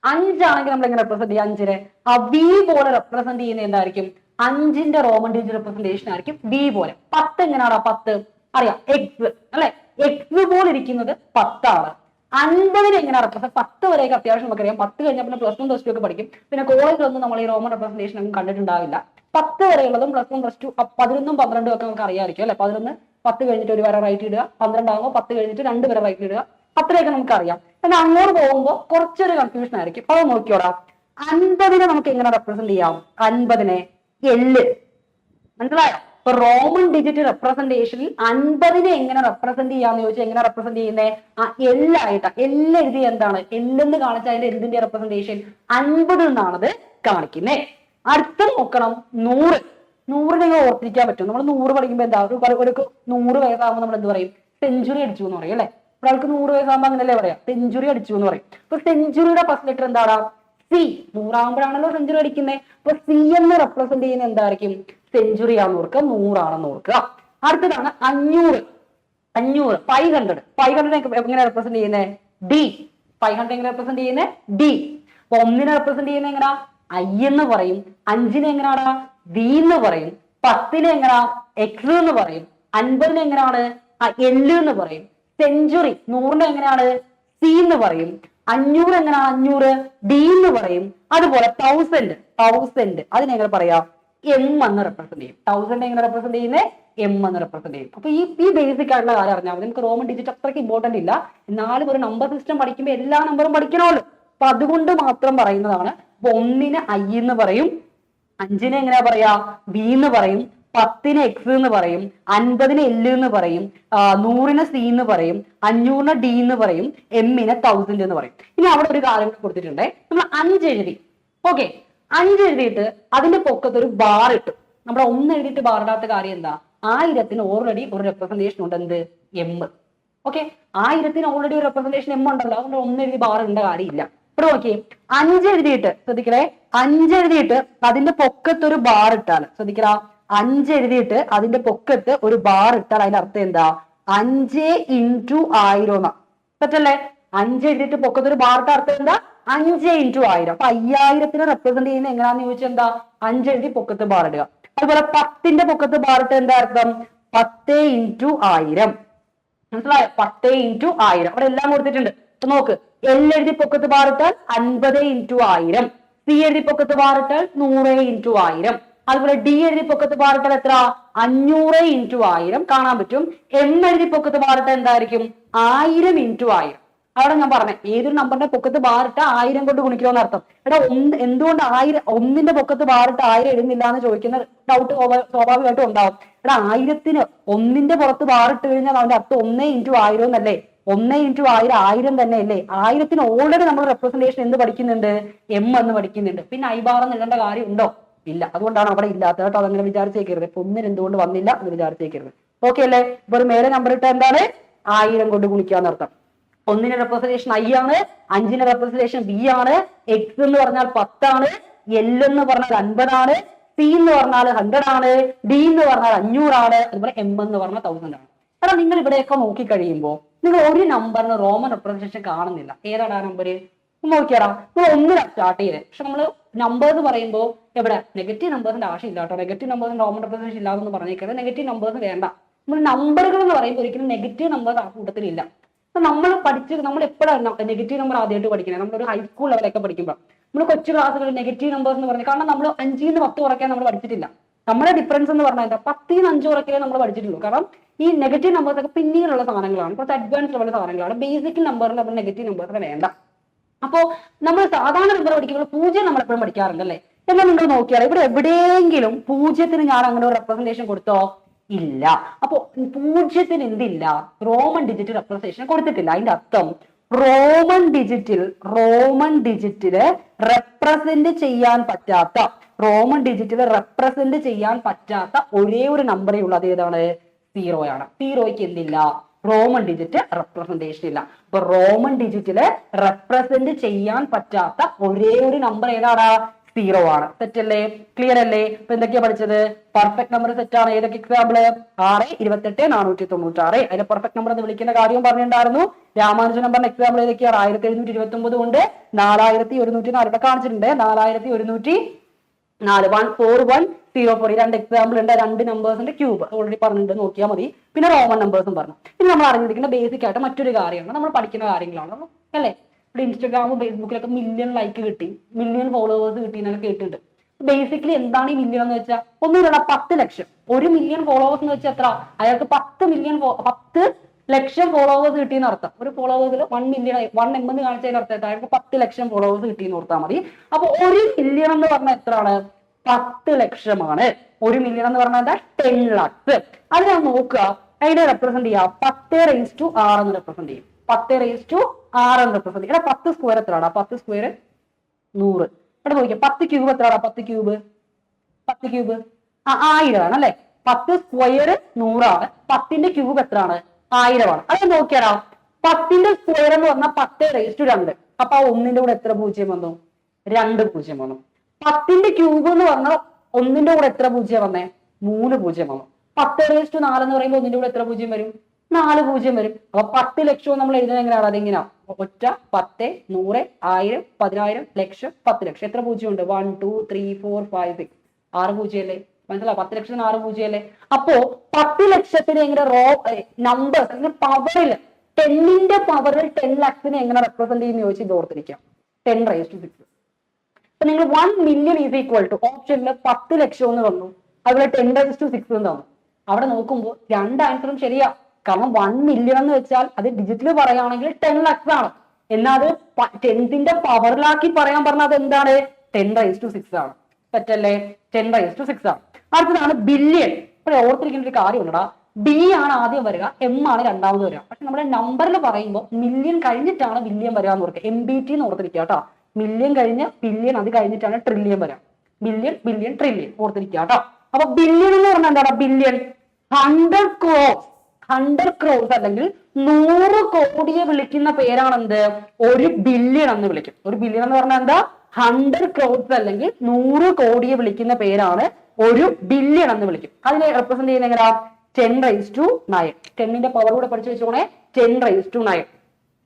അഞ്ചാണെങ്കിൽ നമ്മൾ എങ്ങനെ റെപ്രസെന്റ് ചെയ്യാം? അഞ്ചിനെ. ആ വി പോലെ റെപ്രസെന്റ് ചെയ്യുന്ന എന്തായിരിക്കും? അഞ്ചിന്റെ റോമൻ ഡിജിറ്റ് റെപ്രസെന്റേഷൻ ആയിരിക്കും വി പോലെ. പത്ത് എങ്ങനെയാടാ പത്ത്? അറിയാം. എക്സ് അല്ലെ? എക്സ് പോലെ ഇരിക്കുന്നത് പത്താണ്. അൻപതിന് എങ്ങനെ റെപ്രസെന്റ് പത്ത് വരെയൊക്കെ അത്യാവശ്യം നമുക്കറിയാം പത്ത് കഴിഞ്ഞാൽ പിന്നെ പ്ലസ് വൺ പ്ലസ് ടു ഒക്കെ പഠിക്കും. പിന്നെ കോളേജിലൊന്നും നമ്മൾ ഈ റോമൻ റെപ്രസെന്റേഷൻ ഒന്നും കണ്ടിട്ടുണ്ടാവില്ല. പത്ത് വരെയുള്ളതും പ്ലസ് വൺ പ്ലസ് ടു പതിനൊന്നും പന്ത്രണ്ടും ഒക്കെ നമുക്ക് അറിയാമായിരിക്കും അല്ലെ? പതിനൊന്ന് പത്ത് കഴിഞ്ഞിട്ട് ഒരു വരെ റൈറ്റ് ഇടുക. പന്ത്രണ്ടാകുമ്പോൾ പത്ത് കഴിഞ്ഞിട്ട് രണ്ട് വരെ റൈറ്റ് ഇടുക. അത്രയൊക്കെ നമുക്കറിയാം എന്നാൽ അങ്ങോട്ട് പോകുമ്പോൾ കുറച്ചൊരു കൺഫ്യൂഷൻ ആയിരിക്കും. അത് നോക്കിയോടാ അൻപതിനെ നമുക്ക് എങ്ങനെ റെപ്രസെന്റ് ചെയ്യാം? അൻപതിനെ എല്ല് മനസ്സിലായോ? ഇപ്പൊ റോമൻ ഡിജിറ്റ് റെപ്രസെന്റേഷനിൽ അൻപതിനെ എങ്ങനെ റെപ്രസെന്റ് ചെയ്യാന്ന് ചോദിച്ചാൽ എങ്ങനെ റെപ്രസെന്റ് ചെയ്യുന്നേ? ആ എല്ലായിട്ടാ എല്ലാം എഴുതി എന്താണ്? എല്ലെന്ന് കാണിച്ച അതിന്റെ എന്തിന്റെ റെപ്രസെന്റേഷൻ അൻപത് എന്നാണത് കാണിക്കുന്നേ. അടുത്ത നോക്കണം. നൂറ്. നൂറ് നിങ്ങൾ ഓർത്തിരിക്കാൻ പറ്റും? നമ്മൾ നൂറ് പഠിക്കുമ്പോൾ എന്താ? ഒരു ഒരു- നൂറ് വയസ്സാകുമ്പോൾ നമ്മൾ എന്ത് പറയും? സെഞ്ചുറി അടിച്ചു എന്ന് പറയും അല്ലെ? ഒരാൾക്ക് നൂറ് വയസ്സാകുമ്പോൾ അങ്ങനെയല്ലേ പറയാം? സെഞ്ചുറി അടിച്ചു എന്ന് പറയും. അപ്പൊ സെഞ്ചുറിയുടെ ഫസ്റ്റ് ലെറ്റർ എന്താടാ? സി നൂറാകുമ്പോഴാണല്ലോ സെഞ്ചുറി അടിക്കുന്നത് അപ്പൊ സി എന്ന് റെപ്രസെന്റ് ചെയ്യുന്ന എന്തായിരിക്കും? സെഞ്ചുറി ആണെന്ന് ഓർക്കുക നൂറാണെന്ന് ഓർക്കുക. അടുത്തതാണ് അഞ്ഞൂറ്. അഞ്ഞൂറ്. ഫൈവ് ഹൺഡ്രഡ് ഫൈവ് ഹൺഡ്രഡ് എങ്ങനെ റെപ്രസെന്റ് ചെയ്യുന്നത് ഡി ഫൈവ് ഹൺഡ്രഡ് എങ്ങനെ റെപ്രസെന്റ് ചെയ്യുന്നത് ഡി അപ്പൊ ഒന്നിനെ റെപ്രസെന്റ് ചെയ്യുന്നത് എങ്ങനാ? ഐ എന്ന് പറയും. അഞ്ചിനെ എങ്ങനെയാടാ ഡി എന്ന് പറയും. പത്തിനെ എങ്ങനാ? എക്സ് എന്ന് പറയും. അൻപതിനെ എങ്ങനെയാണ് ആ എല്ല് എന്ന് പറയും. സെഞ്ചുറി നൂറിനെ എങ്ങനെയാണ് സി എന്ന് പറയും. അഞ്ഞൂറ് എങ്ങനെയാണ് അഞ്ഞൂറ്? ഡി എന്ന് പറയും. അതുപോലെ തൗസൻഡ് തൗസൻഡ് അതിനെങ്ങനെ പറയാം? എം എന്ന് റെപ്രസെന്റ് ചെയ്യും. തൗസൻഡ് എങ്ങനെ റെപ്രസെന്റ് ചെയ്യുന്നത് എം എന്ന് റെപ്രസെന്റ് ചെയ്യും. അപ്പൊ ഈ ഈ ബേസിക് ആയിട്ടുള്ള കാര്യം അറിഞ്ഞാൽ നമുക്ക് റോമൻ ഡിജിറ്റ് അത്രയ്ക്ക് ഇമ്പോർട്ടന്റ് ഇല്ല. എന്നാലും ഒരു നമ്പർ സിസ്റ്റം പഠിക്കുമ്പോൾ എല്ലാ നമ്പറും പഠിക്കണമല്ലോ. അപ്പൊ അതുകൊണ്ട് മാത്രം പറയുന്നതാണ്. അപ്പൊ ഒന്നിന് ഐ എന്ന് പറയും. അഞ്ചിനെ എങ്ങനെയാ പറയാ? ബി എന്ന് പറയും. പത്തിന് എക്സ് എന്ന് പറയും അൻപതിന് എൽ എന്ന് പറയും നൂറിന് സി എന്ന് പറയും അഞ്ഞൂറിന് ഡി എന്ന് പറയും എമ്മിന് തൗസൻഡ് എന്ന് പറയും. ഇനി അവിടെ ഒരു കാര്യം കൊടുത്തിട്ടുണ്ടേ. നമ്മൾ അഞ്ച് എഴുതി. ഓക്കെ അഞ്ച് എഴുതിയിട്ട് അതിന്റെ പൊക്കത്ത് ഒരു ബാർ ഇട്ടു. നമ്മുടെ ഒന്ന് എഴുതിയിട്ട് ബാർ ഇടാത്ത കാര്യം എന്താ? ആയിരത്തിന് ഓൾറെഡി ഒരു റെപ്രസെന്റേഷൻ ഉണ്ട്. എന്ത്? എം ഓക്കെ ആയിരത്തിന് ഓൾറെഡി ഒരു റെപ്രസെന്റേഷൻ എം ഉണ്ടല്ലോ. അതുകൊണ്ട് ഒന്ന് എഴുതി ബാർ ഇടേണ്ട കാര്യമില്ല. ഇവിടെ നോക്കിയേ. അഞ്ച് എഴുതിയിട്ട് ശ്രദ്ധിക്കണേ. അഞ്ച് എഴുതിയിട്ട് അതിന്റെ പൊക്കത്തൊരു ബാർ ഇട്ടാൽ ശ്രദ്ധിക്കടാ. അഞ്ച് എഴുതിയിട്ട് അതിന്റെ പൊക്കത്ത് ഒരു ബാർ ഇട്ടാൽ അതിന്റെ അർത്ഥം എന്താ? അഞ്ച് ഇന്റു ആയിരം എന്നാ. പറ്റല്ലേ? അഞ്ച് എഴുതിയിട്ട് പൊക്കത്ത് ഒരു ഇട്ട അർത്ഥം എന്താ? അഞ്ച് ഇന്റു ആയിരം. അപ്പൊ അയ്യായിരത്തിന് റെപ്രസെന്റ് ചെയ്യുന്ന എങ്ങനെയാന്ന് ചോദിച്ചാൽ എന്താ? അഞ്ച് എഴുതി പൊക്കത്ത് ബാർ ഇടുക. അതുപോലെ പത്തിന്റെ പൊക്കത്ത് ബാർ ഇട്ട എന്താ അർത്ഥം? പത്ത് ഇന്റു ആയിരം. മനസ്സിലായോ? പത്ത് ഇന്റു ആയിരം. അവിടെ എല്ലാം കൊടുത്തിട്ടുണ്ട്. അപ്പൊ നോക്ക്. എൽ എഴുതി പൊക്കത്ത് ബാറിട്ടാൽ അൻപത് ഇന്റു ആയിരം. സി എഴുതി പൊക്കത്ത് ബാറിട്ടാൽ നൂറ് ഇന്റു ആയിരം. അതുപോലെ ഡി എഴുതി പൊക്കത്ത് പാറട്ടൽ എത്ര? അഞ്ഞൂറ് ഇന്റു ആയിരം കാണാൻ പറ്റും. എം എഴുതി പൊക്കത്ത് പാറട്ട എന്തായിരിക്കും? ആയിരം ഇന്റു ആയിരം. അവിടെ ഞാൻ പറഞ്ഞു ഏതൊരു നമ്പറിന്റെ പൊക്കത്ത് ബാറിട്ട് ആയിരം കൊണ്ട് ഗുണിക്കണമെന്ന് അർത്ഥം. എടാ ഒന്ന് എന്തുകൊണ്ട് ആയിരം ഒന്നിന്റെ പൊക്കത്ത് ബാറിട്ട് ആയിരം എഴുതുന്നില്ല എന്ന് ചോദിക്കുന്ന ഡൗട്ട് സ്വാഭാവികമായിട്ടും ഉണ്ടാവും. എടാ ആയിരത്തിന് ഒന്നിന്റെ പുറത്ത് ബാറിട്ട് കഴിഞ്ഞാൽ അവന്റെ അർത്ഥം ഒന്നേ ഇന്റു ആയിരം എന്നല്ലേ? ഒന്നേ ഇന്റു ആയിരം ആയിരം തന്നെ അല്ലേ? ആയിരത്തിന് ഓൾറെഡി നമ്മൾ റെപ്രസെന്റേഷൻ എന്ത് പഠിക്കുന്നുണ്ട്? എം എന്ന് പഠിക്കുന്നുണ്ട്. പിന്നെ ഐ ബാർ എന്ന് എഴുതേണ്ട കാര്യം ഉണ്ടോ? ഇല്ല. അതുകൊണ്ടാണ് അവിടെ ഇല്ലാത്തത് കേട്ടോ. അതങ്ങനെ വിചാരിച്ചേക്കരുത്. ഇപ്പൊ ഒന്നിന് എന്തുകൊണ്ട് വന്നില്ല എന്ന് വിചാരിച്ചേക്കരുത്. ഓക്കെ അല്ലേ? ഇപ്പൊ ഒരു മേലെ നമ്പർ ഇട്ട എന്താണ്? ആയിരം കൊണ്ട് ഗുണിക്കാന്ന് അർത്ഥം. ഒന്നിന് റെപ്രസെന്റേഷൻ ഐ ആണ്. അഞ്ചിന് റെപ്രസെന്റേഷൻ ബി ആണ്. എക്സ് എന്ന് പറഞ്ഞാൽ പത്താണ്. എൽ എന്ന് പറഞ്ഞാൽ അൻപതാണ്. സി എന്ന് പറഞ്ഞാൽ ഹൺഡ്രഡ് ആണ്. ഡി എന്ന് പറഞ്ഞാൽ അഞ്ഞൂറാണ്. അതുപോലെ എം എന്ന് പറഞ്ഞാൽ തൗസൻഡ് ആണ്. കാരണം നിങ്ങൾ ഇവിടെയൊക്കെ നോക്കി കഴിയുമ്പോൾ നിങ്ങൾ ഒരു നമ്പറിന് റോമൻ റെപ്രസെന്റേഷൻ കാണുന്നില്ല. ഏതാണ് ആ നമ്പർ നോക്കിയാടാ. നമ്മൾ ഒന്നിനാ സ്റ്റാർട്ട് ചെയ്തത് പക്ഷെ നമ്മൾ നമ്പേഴ്സ് പറയുമ്പോൾ എവിടെ? നെഗറ്റീവ് നമ്പേഴ്സിന്റെ ആവശ്യമില്ല കേട്ടോ. നെഗറ്റീവ് നമ്പേഴ്സിന് റോമൻ റെപ്രസെന്റേഷൻ ഇല്ലാതെന്ന് പറഞ്ഞേക്കരുത്. നെഗറ്റീവ് നമ്പേഴ്സ് വേണ്ട. നമ്മൾ നമ്പറുകൾ എന്ന് പറയുമ്പോൾ ഒരിക്കലും നെഗറ്റീവ് നമ്പേഴ്സ് ആ കൂട്ടത്തിലില്ല അപ്പൊ നമ്മൾ പഠിച്ച് നമ്മൾ എപ്പോഴാണ് നെഗറ്റീവ് നമ്പർ ആദ്യമായിട്ട് പഠിക്കുന്നത് നമ്മളൊരു ഹൈസ്കൂൾ ലെവലൊക്കെ പഠിക്കുമ്പോൾ നമ്മൾ കൊച്ചു ക്ലാസ്സുകളിൽ നെഗറ്റീവ് നമ്പേഴ്സ് എന്ന് പറഞ്ഞു കാരണം നമ്മൾ അഞ്ചിൽ നിന്ന് പത്ത് കുറയ്ക്കാൻ നമ്മൾ പഠിച്ചിട്ടില്ല. നമ്മുടെ ഡിഫറൻസ് എന്ന് പറഞ്ഞാൽ എന്താ? പത്തിൽ നിന്ന് അഞ്ച് കുറയ്ക്കലേ നമ്മൾ പഠിച്ചിട്ടുള്ളൂ. കാരണം ഈ നെഗറ്റീവ് നമ്പേഴ്സ് ഒക്കെ പിന്നീടുള്ള സാധനങ്ങളാണ്. കുറച്ച് അഡ്വാൻസ് ലെവൽ സാധനങ്ങളാണ്. ബേസിക് നമ്പറിൽ നമ്മൾ നെഗറ്റീവ് നമ്പേഴ്സിന് വേണ്ട. അപ്പോ നമ്മൾ സാധാരണ നമ്പർ പഠിക്കുമ്പോൾ പൂജ്യം നമ്മൾ എപ്പോഴും പഠിക്കാറുണ്ട് അല്ലേ എന്നാൽ നിങ്ങൾ നോക്കിയാൽ ഇവിടെ എവിടെയെങ്കിലും പൂജ്യത്തിന് ഞാൻ അങ്ങനെ ഒരു റെപ്രസെന്റേഷൻ കൊടുത്തോ? ഇല്ല. അപ്പോ പൂജ്യത്തിന് എന്തില്ല? റോമൻ ഡിജിറ്റ് റെപ്രസെന്റേഷൻ കൊടുത്തിട്ടില്ല. അതിന്റെ അർത്ഥം റോമൻ ഡിജിറ്റിൽ റോമൻ ഡിജിറ്റിൽ റെപ്രസെന്റ് ചെയ്യാൻ പറ്റാത്ത റോമൻ ഡിജിറ്റിൽ റെപ്രസെന്റ് ചെയ്യാൻ പറ്റാത്ത ഒരേ ഒരു നമ്പറേ ഉള്ളത് ഏതാണ് സീറോ ആണ് സീറോയ്ക്ക് എന്തില്ല? റോമൻ ഡിജിറ്റ് റെപ്രസെന്റേഷൻ ഇല്ല. അപ്പൊ റോമൻ ഡിജിറ്റിൽ റെപ്രസെന്റ് ചെയ്യാൻ പറ്റാത്ത ഒരേ ഒരു നമ്പർ ഏതാണ് സീറോ ആണ്. തെറ്റല്ലേ ക്ലിയർ അല്ലേ? ഇപ്പൊ എന്തൊക്കെയാ പഠിച്ചത്? പെർഫെക്റ്റ് നമ്പർ സെറ്റ് ആണ്. ഏതൊക്കെ എക്സാമ്പിൾ ആറ് ഇരുപത്തെട്ട് നാനൂറ്റി തൊണ്ണൂറ്റി ആറ് അതിലെ പെർഫെക്റ്റ് നമ്പർ എന്ന് വിളിക്കുന്ന കാര്യവും പറഞ്ഞിട്ടുണ്ടായിരുന്നു. രാമാനുജ നമ്പറിന്റെ എക്സാമ്പിൾ ഏതൊക്കെയാണ്? ആയിരത്തി എഴുന്നൂറ്റി ഇരുപത്തി ഒമ്പത് കൊണ്ട് നാലായിരത്തി ഒരുന്നൂറ്റി നാല് ഇവിടെ കാണിച്ചിട്ടുണ്ട്. നാലായിരത്തി ഒരുന്നൂറ്റി നാല് വൺ ഫോർ വൺ സീറോ ഈ രണ്ട് എക്സാമ്പിൾ ഉണ്ട് രണ്ട് നമ്പേഴ്സിന്റെ ക്യൂബ് ഓൾറെഡി പറഞ്ഞിട്ട് നോക്കിയാൽ മതി. പിന്നെ റോമൻ നമ്പേഴ്സും പറഞ്ഞു. ഇനി നമ്മൾ അറിഞ്ഞിരിക്കുന്ന ബേസിക് ആയിട്ട് മറ്റൊരു കാര്യമാണ്. നമ്മൾ പഠിക്കുന്ന കാര്യങ്ങളാണ്. അല്ലേ? ഇവിടെ ഇൻസ്റ്റാഗ്രാമും ഫേസ്ബുക്കിലൊക്കെ മില്യൺ ലൈക്ക് കിട്ടി. മില്യൺ ഫോളോവേഴ്സ് കിട്ടി എന്നൊക്കെ കേട്ടിട്ടുണ്ട്. ബേസിക്കലി എന്താണ് ഈ മില്യൺ എന്ന് വെച്ചാൽ ഒന്നുമില്ല പത്ത് ലക്ഷം. ഒരു മില്യൺ ഫോളോവേഴ്സ് എന്ന് വെച്ചാൽ എത്ര? അയാൾക്ക് പത്ത് മില്യൺ പത്ത് ലക്ഷം ഫോളോവേഴ്സ് കിട്ടിയെന്ന് അർത്ഥം. ഒരു ഫോളോവേഴ്സിൽ വൺ മില്യൺ വൺ എം എന്ന് കാണിച്ചതിന് അർത്ഥം അയാൾക്ക് പത്ത് ലക്ഷം ഫോളോവേഴ്സ് കിട്ടിയെന്ന് ഓർത്താൽ മതി. അപ്പൊ ഒരു മില്യൺ എന്ന് പറഞ്ഞാൽ എത്രയാണ്? പത്ത് ലക്ഷമാണ്. ഒരു മില്യൺ എന്ന് പറഞ്ഞാൽ എന്താ? ടെൻ ലാക്സ് അത് ഞാൻ നോക്കുക. അതിനെ റെപ്രസെന്റ് ചെയ്യാം. പത്ത് റേസ് ടു ആറ് എന്ന് റെപ്രസെന്റ് ചെയ്യും. പത്ത് റേസ് ടു ആറ് എന്ന് റെപ്രസെന്റ് ചെയ്യും. ഇവിടെ പത്ത് സ്ക്വയർ എത്രയാണ്? പത്ത് സ്ക്വയർ നൂറ്. ഇവിടെ നോക്കിയാൽ പത്ത് ക്യൂബ് എത്രയാണ്? പത്ത് ക്യൂബ് പത്ത് ക്യൂബ് ആ ആയിരമാണ് അല്ലെ? പത്ത് സ്ക്വയർ നൂറാണ്. പത്തിന്റെ ക്യൂബ് എത്രയാണ്? ആയിരമാണ്. അത് നോക്കിയാലോ പത്തിന്റെ സ്ക്വയർ എന്ന് പറഞ്ഞാൽ പത്ത് റേസ് ടു രണ്ട്. അപ്പൊ ആ ഒന്നിന്റെ കൂടെ എത്ര പൂജ്യം വന്നു? രണ്ട് പൂജ്യം വന്നു. പത്തിന്റെ ക്യൂബ് എന്ന് പറഞ്ഞാൽ ഒന്നിന്റെ കൂടെ എത്ര പൂജ്യം വന്നേ? മൂന്ന് പൂജ്യം വന്നു. പത്ത് ടു നാല് എന്ന് പറയുമ്പോൾ ഒന്നിന്റെ കൂടെ എത്ര പൂജ്യം വരും? നാല് പൂജ്യം വരും. അപ്പൊ പത്ത് ലക്ഷവും നമ്മൾ എഴുതുന്നത് എങ്ങനെയാണ്? അതെങ്ങനെയാ? ഒറ്റ പത്ത് നൂറ് ആയിരം പതിനായിരം ലക്ഷം പത്ത് ലക്ഷം. എത്ര പൂജ്യം ഉണ്ട്? One two three four five six ആറ് പൂജ്യം അല്ലേ മനസ്സിലാവും പത്ത് ലക്ഷത്തിന് ആറ് പൂജ്യം അല്ലേ അപ്പോ പത്ത് ലക്ഷത്തിന് എങ്ങനെ റോ നമ്പേഴ്സ് അങ്ങനെ പവറിൽ ടെന്നിന്റെ പവറിൽ ടെൻ ലാക്സിനെ എങ്ങനെ റെപ്രസെന്റ് ചെയ്യുന്ന ചോദിച്ച് ഇത് ഓർത്തിരിക്കാം ടെൻ റേസ് ടു സിക്സ് നിങ്ങൾ one million is equal to ഓപ്ഷനിൽ പത്ത് ലക്ഷം എന്ന് തന്നു അതുപോലെ ടെൻ ഡേസ് ടു സിക്സ് എന്ന് തന്നു അവിടെ നോക്കുമ്പോൾ രണ്ട് ആൻസറും ശരിയാ. കാരണം വൺ മില്യൺ എന്ന് വെച്ചാൽ അത് ഡിജിറ്റൽ പറയുകയാണെങ്കിൽ ടെൻ ലാക്സ് ആണ്. എന്നാൽ ടെൻത്തിന്റെ പവറിലാക്കി പറയാൻ പറഞ്ഞാൽ അത് എന്താണ്? ടെൻ റൈസ് ടു സിക്സ് ആണ്. പറ്റല്ലേ ടെൻ റൈസ് ടു സിക്സ് ആണ്. അടുത്തതാണ് ബില്യൺ ഇപ്പോൾ ഓർത്തിരിക്കേണ്ട ഒരു കാര്യമുണ്ടടാ. ബി ആണ് ആദ്യം വരിക എം ആണ് രണ്ടാമത് വരിക. പക്ഷെ നമ്മുടെ നമ്പറിൽ പറയുമ്പോൾ മില്യൺ കഴിഞ്ഞിട്ടാണ് ബില്യൺ വരിക എന്ന് ഓർക്കുക. എം ബി ടി എന്ന് ഓർത്തിരിക്കുക കേട്ടോ. മില്യൺ കഴിഞ്ഞ് ബില്യൺ അത് കഴിഞ്ഞിട്ടാണ് ട്രില്യൺ വരാം. ബില്യൺ ബില്യൺ ട്രില്യൺ ഓർത്തിരിക്കുക കേട്ടോ. അപ്പൊ ബില്യൺ എന്ന് പറഞ്ഞാൽ എന്താണ് billion hundred cross hundred cross അല്ലെങ്കിൽ നൂറ് കോടിയെ വിളിക്കുന്ന പേരാണ് എന്ത് ഒരു ബില്യൺ എന്ന് വിളിക്കും. ഒരു ബില്യൺ എന്ന് പറഞ്ഞാൽ എന്താ? ഹൺഡ്രഡ് ക്രോസ് അല്ലെങ്കിൽ നൂറ് കോടിയെ വിളിക്കുന്ന പേരാണ് ഒരു ബില്യൺ എന്ന് വിളിക്കും. അതിനെ റെപ്രസെന്റ് ചെയ്യുന്ന എങ്ങനെയാ? ടെൻ റൈസ് ടു നയൻ ടെന്നിന്റെ പവർ കൂടെ പഠിച്ചു വെച്ചോണേ. ടെൻ റൈസ് ടു നയൻ